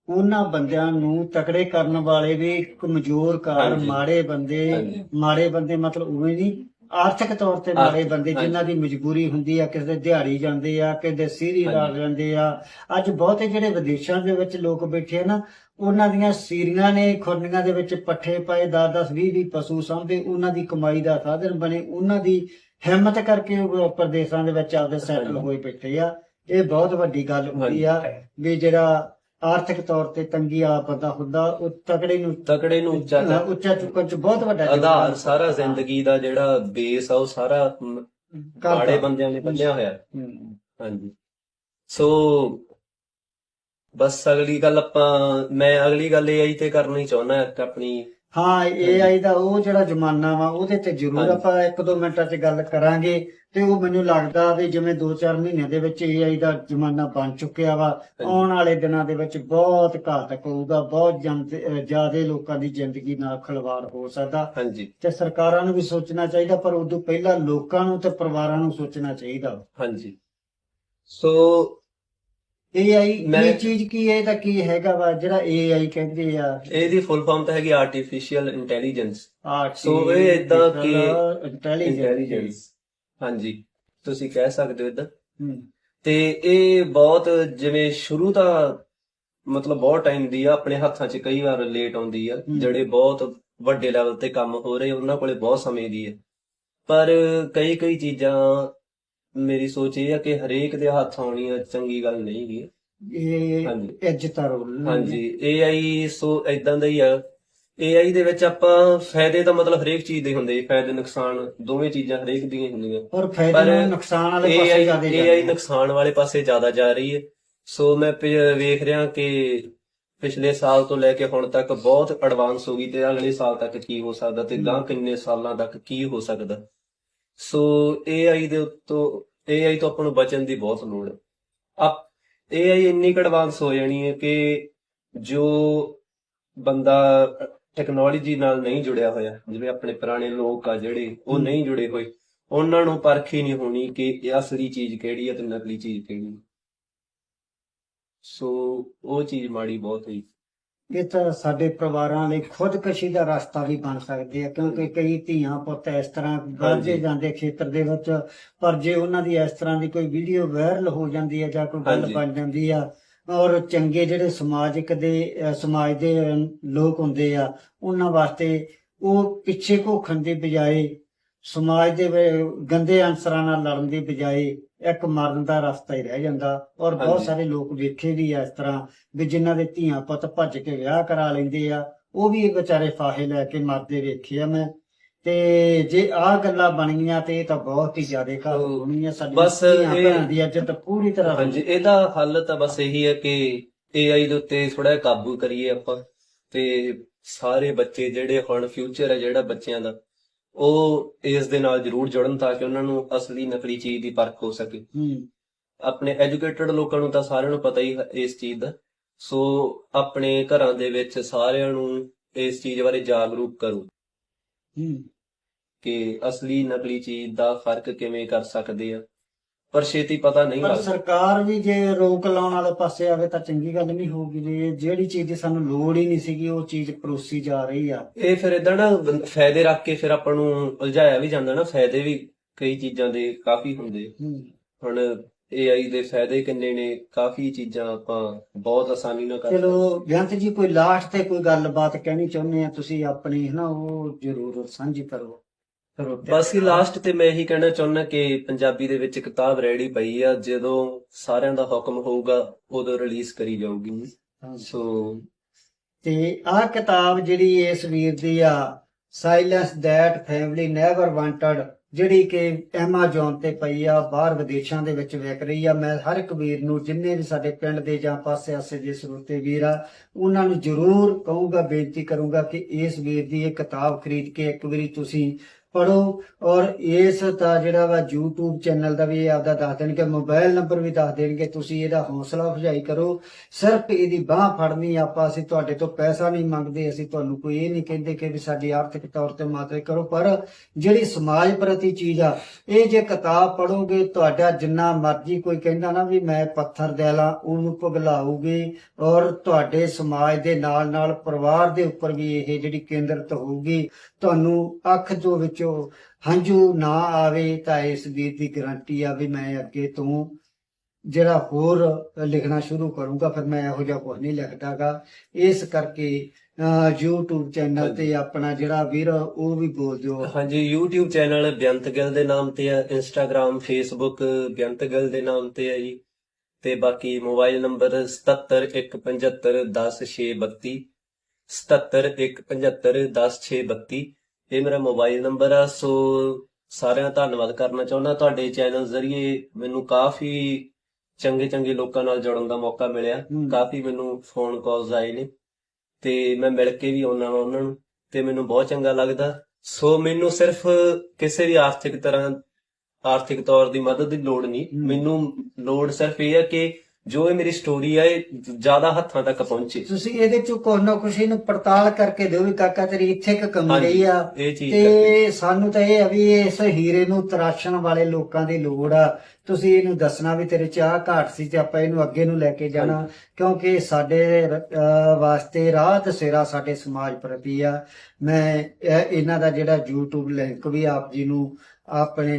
ਉਹਨਾਂ ਬੰਦਿਆਂ ਨੂੰ ਤਕੜੇ ਕਰਨ ਵਾਲੇ ਵੀ ਕਮਜ਼ੋਰ ਕਾਰ ਹਾਂਜੀ। ਮਾੜੇ ਬੰਦੇ। ਮਾੜੇ ਬੰਦੇ ਮਤਲਬ ਉਵੇਂ ਨਹੀਂ ਆਰਥਿਕ ਤੌਰ ਤੇ ਮਾੜੇ ਬੰਦੇ ਹਾਂਜੀ। ਜਿਨ੍ਹਾਂ ਦੀ ਮਜਬੂਰੀ ਹੁੰਦੀ ਆ ਕਿਸੇ ਦੇ ਦਿਹਾੜੀ ਜਾਂਦੇ ਆ ਕਿਸੇ ਦੇ ਸੀਰੀ ਲਾ ਹਾਂਜੀ। ਜਾਂਦੇ ਆ ਅੱਜ ਬਹੁਤੇ ਜਿਹੜੇ ਵਿਦੇਸ਼ਾਂ ਦੇ ਵਿੱਚ ਲੋਕ ਬੈਠੇ ਆ ਨਾ ਉਹਨਾਂ ਦੀਆਂ ਸੀਰੀਆਂ ਨੇ ਖੁਰਨੀਆਂ ਦੇ ਵਿੱਚ ਪੱਠੇ ਪਏ 10-10 20-20 ਪਸ਼ੂ ਸਾਂਭੇ ਉਹਨਾਂ ਦੀ ਕਮਾਈ ਦਾ ਸਾਧਨ ਬਣੇ ਉਹਨਾਂ ਦੀ ਹਿੰਮਤ ਕਰਕੇ ਉਹ ਪ੍ਰਦੇਸ਼ਾਂ ਦੇ ਵਿੱਚ ਆਪਦੇ ਸੈਟਲ ਹਾਂਜੀ। ਹੋਏ ਬੈਠੇ ਆ ਇਹ ਬਹੁਤ ਵੱਡੀ ਗੱਲ ਹੁੰਦੀ ਆ ਵੀ ਜਿਹੜਾ ਆਰਥਿਕ ਤੌਰ ਤੇ ਤੰਗੀ ਆ ਬੰਦਾ ਹੁੰਦਾ ਉਹ ਤਕੜੇ ਨੂੰ ਤਕੜੇ ਨੂੰ ਉੱਚਾ ਉੱਚਾ ਚੁੱਕਣ ਚ ਬਹੁਤ ਵੱਡਾ ਆਧਾਰ ਸਾਰਾ ਜ਼ਿੰਦਗੀ ਦਾ ਜਿਹੜਾ ਬੇਸ ਆ ਉਹ ਸਾਰਾ। ਮਾੜੇ ਬੰਦਿਆਂ ਨੇ ਬੰਨਿਆ ਹੋਇਆ। ਹਾਂਜੀ ਸੋ ਬਸ ਅਗਲੀ ਗੱਲ ਆਪਾਂ ਮੈਂ ਅਗਲੀ ਗੱਲ ਇਹ ਆਈ ਤੇ ਕਰਨੀ ਚਾਹੁੰਦਾ ਆਪਣੀ ਹਾਂ AI ਦਾ ਉਹ ਜਿਹੜਾ ਜ਼ਮਾਨਾ ਵਾ ਉਹਦੇ ਤੇ ਜ਼ਰੂਰ। ਆਪਾਂ ਇੱਕ ਦੋ ਮਿੰਟਾਂ 'ਚ ਗੱਲ ਕਰਾਂਗੇ ਤੇ ਉਹ ਮੈਨੂੰ ਲੱਗਦਾ ਵੀ ਜਿਵੇਂ 2-4 ਮਹੀਨਿਆਂ ਦੇ ਵਿੱਚ AI ਦਾ ਜ਼ਮਾਨਾ ਬਣ ਚੁੱਕਿਆ ਵਾ ਆਉਣ ਵਾਲੇ ਦਿਨਾਂ ਦੇ ਵਿੱਚ ਬਹੁਤ ਘਾਤਕ ਹੋਊਗਾ ਬਹੁਤ ਜ਼ਿਆਦਾ ਲੋਕਾਂ ਦੀ ਜ਼ਿੰਦਗੀ ਨਾਲ ਖਿਲਵਾੜ ਹੋ ਸਕਦਾ। ਹਾਂਜੀ। ਤੇ ਸਰਕਾਰਾਂ ਨੂੰ ਵੀ ਸੋਚਣਾ ਚਾਹੀਦਾ ਪਰ ਉਦੋਂ ਪਹਿਲਾਂ ਲੋਕਾਂ ਨੂੰ ਤੇ ਪਰਿਵਾਰਾਂ ਨੂੰ ਸੋਚਣਾ ਚਾਹੀਦਾ। ਹਾਂਜੀ। ਸੋ AI ਮੈਂ- ਇਹ ਚੀਜ਼ ਕੀ ਹੈ ਇਹਦਾ ਕੀ ਹੈਗਾ ਵਾ? ਜਿਹੜਾ AI ਕਹਿੰਦੇ ਆ? ਇਹਦੀ ਫੁੱਲ ਫਾਰਮ ਤਾਂ ਹੈਗੀ ਆਰਟੀਫੀਸ਼ੀਅਲ ਇੰਟੈਲੀਜੈਂਸ ਆਰਟ ਸੋ ਇਹ ਏਦਾਂ ਕਿ- ਇੰਟੈਲੀਜੈਂਸ ਇੰਟੈਲੀਜੈਂਸ ਹਾਂਜੀ। ਤੁਸੀਂ ਕਹਿ ਸਕਦੇ ਹੋ ਇਦਾਂ ਤੇ ਇਹ ਬਹੁਤ ਜਿਵੇਂ ਸ਼ੁਰੂ ਤਾਂ ਮਤਲਬ ਬਹੁਤ ਟਾਈਮ ਦੀ ਆ ਆਪਣੇ ਹੱਥਾਂ 'ਚ ਕਈ ਵਾਰ ਲੇਟ ਆਉਂਦੀ ਆ। ਹਮ। ਜਿਹੜੇ ਬਹੁਤ ਵੱਡੇ ਲੈਵਲ ਤੇ ਕੰਮ ਹੋ ਰਹੇ ਉਹਨਾਂ ਕੋਲੇ ਬਹੁਤ ਸਮੇਂ ਦੀ ਹੈ ਪਰ ਕਈ ਕਈ ਚੀਜ਼ਾਂ ਮੇਰੀ ਸੋਚ ਇਹ ਆ ਕਿ ਹਰੇਕ ਦੇ ਹੱਥ ਆਉਣੀ ਆ ਚੰਗੀ ਗੱਲ ਨਹੀਂ ਗੀ। ਇਹ ਹਾਂਜੀ। ਇੱਜ਼ਤ ਦਾ ਰੋਲ ਹਾਂਜੀ AI ਸੋ ਇਦਾਂ ਦਾ ਹੀ ਆ। AI ਦੇ ਵਿੱਚ ਆਪਾਂ ਫਾਇਦੇ ਤਾਂ ਮਤਲਬ ਹਰੇਕ ਚੀਜ਼ ਦੇ ਹੁੰਦੇ ਫਾਇਦੇ ਨੁਕਸਾਨ ਦੋਵੇਂ ਚੀਜ਼ਾਂ ਹਰੇਕ ਦੀਆਂ ਹੀ ਹੁੰਦੀਆਂ। ਔਰ ਫਾਇਦੇ ਪਰ ਨਾਲ ਨੁਕਸਾਨ ਵਾਲੇ ਪਾਸੇ ਜ਼ਿਆਦਾ AI ਨੁਕਸਾਨ ਵਾਲੇ ਪਾਸੇ ਜ਼ਿਆਦਾ ਜਾ ਰਹੀ ਹੈ ਸੋ ਮੈਂ ਪ- ਵੇਖ ਰਿਹਾ ਕਿ ਪਿਛਲੇ ਸਾਲ ਤੋਂ ਲੈ ਕੇ ਹੁਣ ਤੱਕ ਬਹੁਤ ਐਡਵਾਂਸ ਹੋ ਗਈ ਤੇ ਅਗਲੇ ਸਾਲ ਤੱਕ ਕੀ ਹੋ ਸਕਦਾ ਤੇ ਗਾਂ ਕਿੰਨੇ ਸਾਲਾਂ ਤੱਕ ਕੀ ਹੋ ਸਕਦਾ। ਸੋ AI ਦੇ ਉੱਤੋਂ AI ਤੋਂ ਆਪਾਂ ਨੂੰ ਬਚਣ ਦੀ ਬਹੁਤ ਲੋੜ ਹੈ। ਅਪ AI ਇੰਨੀ ਐਡਵਾਂਸ ਹੋ ਜਾਣੀ ਹੈ ਕਿ ਜੋ ਬੰਦਾ ਟੈਕਨੋਲੋਜੀ ਨਾਲ ਨਹੀਂ ਜੁੜਿਆ ਹੋਇਆ ਜਿਵੇਂ ਆਪਣੇ ਪੁਰਾਣੇ ਲੋਕ ਆ ਜਿਹੜੇ ਉਹ। ਨਹੀਂ ਜੁੜੇ ਹੋਏ ਉਹਨਾਂ ਨੂੰ ਪਰਖ ਹੀ ਨਹੀਂ ਹੋਣੀ ਕਿ ਇਹ ਅਸਲੀ ਚੀਜ਼ ਕਿਹੜੀ ਹੈ ਤੇ ਨਕਲੀ ਚੀਜ਼ ਕਿਹੜੀ ਸੋ ਉਹ ਚੀਜ਼ ਮਾੜੀ ਬਹੁਤ ਹੈ ਇਹ ਤਾਂ ਸਾਡੇ ਪਰਿਵਾਰਾਂ ਲਈ ਖੁਦਕਸ਼ੀ ਦਾ ਰਸਤਾ ਵੀ ਬਣ ਸਕਦੇ ਆ ਕਿਉਂਕਿ ਕਈ ਧੀਆਂ ਪੁੱਤ ਇਸ ਤਰ੍ਹਾਂ ਹਾਂਜੀ। ਜਾਂਦੇ ਖੇਤਰ ਦੇ ਵਿੱਚ ਪਰ ਜੇ ਉਹਨਾਂ ਦੀ ਇਸ ਤਰ੍ਹਾਂ ਦੀ ਕੋਈ ਵੀਡੀਓ ਵਾਇਰਲ ਹੋ ਜਾਂਦੀ ਹੈ ਜਾਂ ਕੋਈ ਗੱਲ। ਬਣ ਜਾਂਦੀ ਆ ਔਰ ਚੰਗੇ ਜਿਹੜੇ ਸਮਾਜਿਕ ਦੇ ਸਮਾਜ ਦੇ ਲੋਕ ਹੁੰਦੇ ਆ ਉਹਨਾਂ ਵਾਸਤੇ ਉਹ ਪਿੱਛੇ ਘੋਖਣ ਦੀ ਬਜਾਏ ਸਮਾਜ ਦੇ ਵੇ- ਗੰਦੇ ਅਨਸਰਾਂ ਨਾਲ ਲੜਨ ਦੀ ਬਜਾਏ ਇੱਕ ਮਰਨ ਦਾ ਰਸਤਾ ਹੀ ਰਹਿ ਜਾਂਦਾ ਔਰ ਬਹੁਤ ਹਾਂਜੀ। ਸਾਰੇ ਲੋਕ ਵੇਖੇ ਵੀ ਆ ਇਸ ਤਰ੍ਹਾਂ ਵੀ ਜਿਨ੍ਹਾਂ ਦੇ ਧੀਆਂ ਪੁੱਤ ਭੱਜ ਕੇ ਵਿਆਹ ਕਰਾ ਲੈਂਦੇ ਆ ਉਹ ਵੀ ਵਿਚਾਰੇ ਫਾਹੇ ਲੈ ਕੇ ਮਰਦੇ ਵੇਖੇ ਆ ਮੈਂ ਤੇ ਜੇ ਆਹ ਗੱਲਾਂ ਬਣੀਆਂ ਤੇ ਇਹ ਤਾਂ ਬਹੁਤ ਹੀ ਜ਼ਿਆਦਾ ਘਾਤ ਹੋਣੀ ਆ ਸਾਡੀ ਬਸ ਧੀਆਂ ਇਹ- ਭੈਣਾਂ ਦੀ ਇੱਜ਼ਤ ਪੂਰੀ ਤਰ੍ਹਾਂ ਹਾਂਜੀ ਇਹਦਾ ਹੱਲ ਤਾਂ ਬਸ ਇਹੀ ਹੈ ਕਿ AI ਦੇ ਉੱਤੇ ਥੋੜਾ ਕਾਬੂ ਕਰੀਏ ਆਪਾਂ ਤੇ ਸਾਰੇ ਬੱਚੇ ਜਿਹੜੇ ਹੁਣ ਫਿਊਚਰ ਹੈ ਜਿਹੜਾ ਬੱਚਿਆਂ ਦਾ ਉਹ ਇਸ ਦੇ ਨਾਲ ਜ਼ਰੂਰ ਜੁੜਨ ਤਾਂ ਕਿ ਉਹਨਾਂ ਨੂੰ ਅਸਲੀ ਨਕਲੀ ਚੀਜ਼ ਦੀ ਪਰਖ ਹੋ ਸਕੇ। ਹੂੰ। ਆਪਣੇ ਐਜੂਕੇਟਡ ਲੋਕਾਂ ਨੂੰ ਤਾਂ ਸਾਰਿਆਂ ਨੂੰ ਪਤਾ ਹੀ ਇਸ ਚੀਜ਼ ਦਾ। ਸੋ ਆਪਣੇ ਘਰਾਂ ਦੇ ਵਿੱਚ ਸਾਰਿਆਂ ਨੂੰ ਇਸ ਚੀਜ਼ ਬਾਰੇ ਜਾਗਰੂਕ ਕਰੋ। ਹੂੰ। ਕਿ ਅਸਲੀ ਨਕਲੀ ਚੀਜ਼ ਦਾ ਫ਼ਰਕ ਕਿਵੇਂ ਕਰ ਸਕਦੇ ਆ। ਪਰ ਛੇਤੀ ਪਤਾ ਨਹੀਂ ਪਰ ਲੱਗਦਾ। ਸਰਕਾਰ ਵੀ ਜੇ ਰੋਕ ਲਾਉਣ ਵਾਲੇ ਪਾਸੇ ਆਵੇ ਤਾਂ ਚੰਗੀ ਗੱਲ ਨਹੀਂ ਹੋਊਗੀ। ਜੀ ਜਿਹੜੀ ਚੀਜ਼ ਦੀ ਸਾਨੂੰ ਲੋੜ ਹੀ ਨਹੀਂ ਸੀਗੀ ਉਹ ਚੀਜ਼ ਪਰੋਸੀ ਜਾ ਰਹੀ ਆ। ਇਹ ਫਿਰ ਇਦਾਂ ਨਾ ਬੰ- ਫਾਇਦੇ ਰੱਖ ਕੇ ਫਿਰ ਆਪਾਂ ਨੂੰ ਉਲਝਾਇਆ ਵੀ ਜਾਂਦਾ ਨਾ। ਫਾਇਦੇ ਵੀ ਕਈ ਚੀਜ਼ਾਂ ਦੇ ਕਾਫੀ ਹੁੰਦੇ। ਹੂੰ। ਹੁਣ AI ਦੇ ਫਾਇਦੇ ਕਿੰਨੇ ਨੇ ਕਾਫੀ ਚੀਜ਼ਾਂ ਆਪਾਂ ਬਹੁਤ ਆਸਾਨੀ ਨਾਲ ਕਰ ਚਲੋ ਬੇਅੰਤ ਜੀ ਕੋਈ ਲਾਸਟ ਤੇ ਕੋਈ ਗੱਲਬਾਤ ਕਹਿਣੀ ਚਾਹੁੰਦੇ ਆ? ਤੁਸੀਂ ਆਪਣੀ ਹਨਾ ਉਹ ਜ਼ਰੂਰ ਸਾਂਝੀ ਕਰੋ। ਬਸ ਹੀ ਲਾਸਟ ਤੇ ਮੈਂ ਇਹੀ ਕਹਿਣਾ ਚਾਹੁੰਦਾ ਕਿ ਪੰਜਾਬੀ ਦੇ ਵਿੱਚ ਕਿਤਾਬ ਰੈਡੀ ਪਈ ਆ ਜਦੋਂ ਸਾਰਿਆਂ ਦਾ ਹੁਕਮ ਹੋਊਗਾ ਉਦੋਂ ਰਿਲੀਜ਼ ਕਰੀ ਜਾਊਗੀ। ਸੋ ਤੇ ਆਹ ਕਿਤਾਬ ਜਿਹੜੀ ਇਸ ਵੀਰ ਦੀ ਆ silence that family never wanted ਜਿਹੜੀ ਕਿ Amazon ਤੇ ਪਈ ਆ ਬਾਹਰ ਵਿਦੇਸ਼ਾਂ ਦੇ ਵਿੱਚ ਵਿਕ ਰਹੀ ਆ ਮੈਂ ਹਰ ਇੱਕ ਵੀਰ ਨੂੰ ਜਿੰਨੇ ਵੀ ਸਾਡੇ ਪਿੰਡ ਦੇ ਜਾਂ ਪਾਸੇ ਆਸੇ ਦੇ ਸਰੋਤੇ ਵੀਰ ਆ ਉਹਨਾਂ ਨੂੰ ਜ਼ਰੂਰ ਕਹੂੰਗਾ ਬੇਨਤੀ ਕਰੂੰਗਾ ਕਿ ਇਸ ਵੀਰ ਦੀ ਇਹ ਕਿਤਾਬ ਖਰੀਦ ਕੇ ਇੱਕ ਵਾਰੀ ਤੁਸੀਂ ਪੜੋ ਔਰ ਇਸ ਦਾ ਜਿਹੜਾ ਵਾ YouTube ਚੈਨਲ ਦਾ ਵੀ ਆਪਦਾ ਦੱਸ ਦੇਣਗੇ ਮੋਬਾਈਲ ਨੰਬਰ ਵੀ ਦੱਸ ਦੇਣਗੇ, ਤੁਸੀਂ ਇਹਦਾ ਹੌਸਲਾ ਅਫਜ਼ਾਈ ਕਰੋ। ਸਿਰਫ ਇਹਦੀ ਬਾਹ ਫੜਨੀ ਆਪਾਂ, ਅਸੀਂ ਤੁਹਾਡੇ ਤੋਂ ਪੈਸਾ ਨਹੀਂ ਮੰਗਦੇ, ਅਸੀਂ ਤੁਹਾਨੂੰ ਕੋਈ ਇਹ ਨਹੀਂ ਕਹਿੰਦੇ ਕਿ ਵੀ ਸਾਡੀ ਆਰਥਿਕ ਤੌਰ ਤੇ ਮਦਦ ਕਰੋ, ਪਰ ਜਿਹੜੀ ਸਮਾਜ ਪ੍ਰਤੀ ਚੀਜ਼ ਆ, ਇਹ ਜੇ ਕਿਤਾਬ ਪੜੋਗੇ ਤੁਹਾਡਾ ਜਿੰਨਾ ਮਰਜ਼ੀ ਕੋਈ ਕਹਿੰਦਾ ਨਾ ਵੀ ਮੈਂ ਪੱਥਰ ਦੇ ਲਾ, ਉਹਨੂੰ ਪਿਘਲਾਊਗੀ ਔਰ ਤੁਹਾਡੇ ਸਮਾਜ ਦੇ ਨਾਲ ਨਾਲ ਪਰਿਵਾਰ ਦੇ ਉੱਪਰ ਵੀ ਇਹ ਜਿਹੜੀ ਕੇਂਦਰਿਤ ਹੋਊਗੀ, ਤੁਹਾਨੂੰ ਅੱਖ ਜੋ ਵਿੱਚ ਹੰਝੂ ਨਾ ਆਵੇ ਤਾਂ ਇਸ ਵੀਰ ਦੀ ਗਾਰੰਟੀ ਆ ਵੀ ਮੈਂ ਅੱਗੇ ਤੋਂ ਜਿਹੜਾ ਹੋਰ ਲਿਖਣਾ ਸ਼ੁਰੂ ਕਰੂੰਗਾ ਫਿਰ ਮੈਂ ਇਹੋ ਜਿਹਾ ਕੁਝ ਨਹੀਂ ਲਿਖਦਾਗਾ। ਇਸ ਕਰਕੇ YouTube ਚੈਨਲ ਤੇ ਆਪਣਾ ਜਿਹੜਾ ਵੀਰ ਉਹ ਵੀ ਬੋਲ ਦਿਓ। ਹਾਂਜੀ YouTube ਚੈਨਲ ਬੇਅੰਤ ਗਿੱਲ ਦੇ ਨਾਮ ਤੇ ਹੈ Instagram Facebook ਬੇਅੰਤ ਗਿੱਲ ਦੇ ਨਾਮ ਤੇ ਹੈ ਜੀ। ਤੇ ਬਾਕੀ ਮੋਬਾਈਲ ਨੰਬਰ 7715710632 7715710632 ਇਹ ਮੇਰਾ ਮੋਬਾਈਲ ਨੰਬਰ ਆ ਸੋ ਸਾਰਿਆਂ ਦਾ ਧੰਨਵਾਦ ਕਰਨਾ ਚਾਹੁੰਦਾ ਤੁਹਾਡੇ ਚੈਨਲ ਜ਼ਰੀਏ ਮੈਨੂੰ ਕਾਫੀ ਚੰਗੇ ਚੰਗੇ ਲੋਕਾਂ ਨਾਲ ਜੁੜਨ ਦਾ ਮੌਕਾ ਮਿਲਿਆ। ਕਾਫੀ ਮੈਨੂੰ ਫੋਨ ਕਾਲਸ ਆਏ ਨੇ ਤੇ ਮੈਂ ਮਿਲ ਕੇ ਵੀ ਆਉਣਾ ਵਾ ਉਹਨਾਂ ਨੂੰ ਤੇ ਮੈਨੂੰ ਬਹੁਤ ਚੰਗਾ ਲੱਗਦਾ ਸੋ ਮੈਨੂੰ ਸਿਰਫ ਕਿਸੇ ਵੀ ਆਰਥਿਕ ਤਰ੍ਹਾਂ ਆਰਥਿਕ ਤੌਰ ਦੀ ਮਦਦ ਦੀ ਲੋੜ ਨਹੀਂ। ਮੈਨੂੰ ਲੋੜ ਸਿਰਫ ਇਹ ਹੈ ਕਿ ਜੋ ਇਹ ਮੇਰੀ ਸਟੋਰੀ ਹੈ ਇਹ ਜ਼ਿਆਦਾ ਹੱਥਾਂ ਤੱਕ ਪਹੁੰਚੇ। ਤੁਸੀਂ ਇਹਦੇ ਚੋਂ ਕੁਛ ਨਾ ਕੁਛ ਇਹਨੂੰ ਪੜਤਾਲ ਕਰਕੇ ਦਿਓ ਵੀ ਕਾਕਾ ਤੇਰੀ ਇੱਥੇ ਕਿ ਕਮੀ ਰਹੀ ਆ। ਇਹ ਚੀਜ਼ ਕਰਕੇ। ਤੇ ਸਾਨੂੰ ਤਾਂ ਇਹ ਆ ਵੀ ਇਸ ਹੀਰੇ ਨੂੰ ਤਰਾਸ਼ਣ ਵਾਲੇ ਲੋਕਾਂ ਦੀ ਲੋੜ ਆ। ਤੁਸੀਂ ਇਹਨੂੰ ਦੱਸਣਾ ਵੀ ਤੇਰੇ ਚ ਆਹ ਘਾਟ ਸੀ ਤੇ ਆਪਾਂ ਇਹਨੂੰ ਅੱਗੇ ਨੂੰ ਲੈ ਕੇ ਜਾਣਾ। ਕਿਉਂਕਿ ਸਾਡੇ ਵਾਸਤੇ ਰਾਹ ਦਸੇਰਾ ਸਾਡੇ ਸਮਾਜ ਪ੍ਰਤੀ ਆ। ਮੈਂ ਇਹ- ਇਹਨਾਂ ਦਾ ਜਿਹੜਾ YouTube ਲਿੰਕ ਵੀ ਆਪ ਜੀ ਨੂੰ ਆਪਣੇ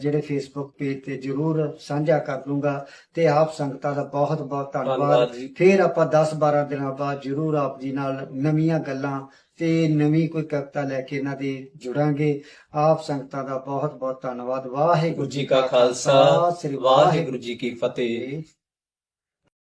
ਜਿਹੜੇ Facebook ਪੇਜ ਤੇ ਜਰੂਰ ਸਾਂਝਾ ਕਰ ਦੂੰਗਾ ਤੇ ਆਪ ਸੰਗਤਾਂ ਦਾ ਬਹੁਤ ਬਹੁਤ ਧੰਨਵਾਦ। ਫਿਰ ਆਪਾਂ 10-12 ਦਿਨਾਂ ਬਾਅਦ ਜਰੂਰ ਆਪ ਜੀ ਨਾਲ ਨਵੀਆਂ ਗੱਲਾਂ ਤੇ ਨਵੀਂ ਕੋਈ ਕਵਿਤਾ ਲੈ ਕੇ ਇਹਨਾਂ ਦੀ ਜੁੜਾਂਗੇ। ਆਪ ਸੰਗਤਾਂ ਦਾ ਬਹੁਤ ਬਹੁਤ ਧੰਨਵਾਦ। ਵਾਹਿਗੁਰੂ ਜੀ ਕਾ ਖਾਲਸਾ ਸ੍ਰੀ ਵਾਹਿਗੁਰੂ ਜੀ ਕੀ ਫਤਿਹ।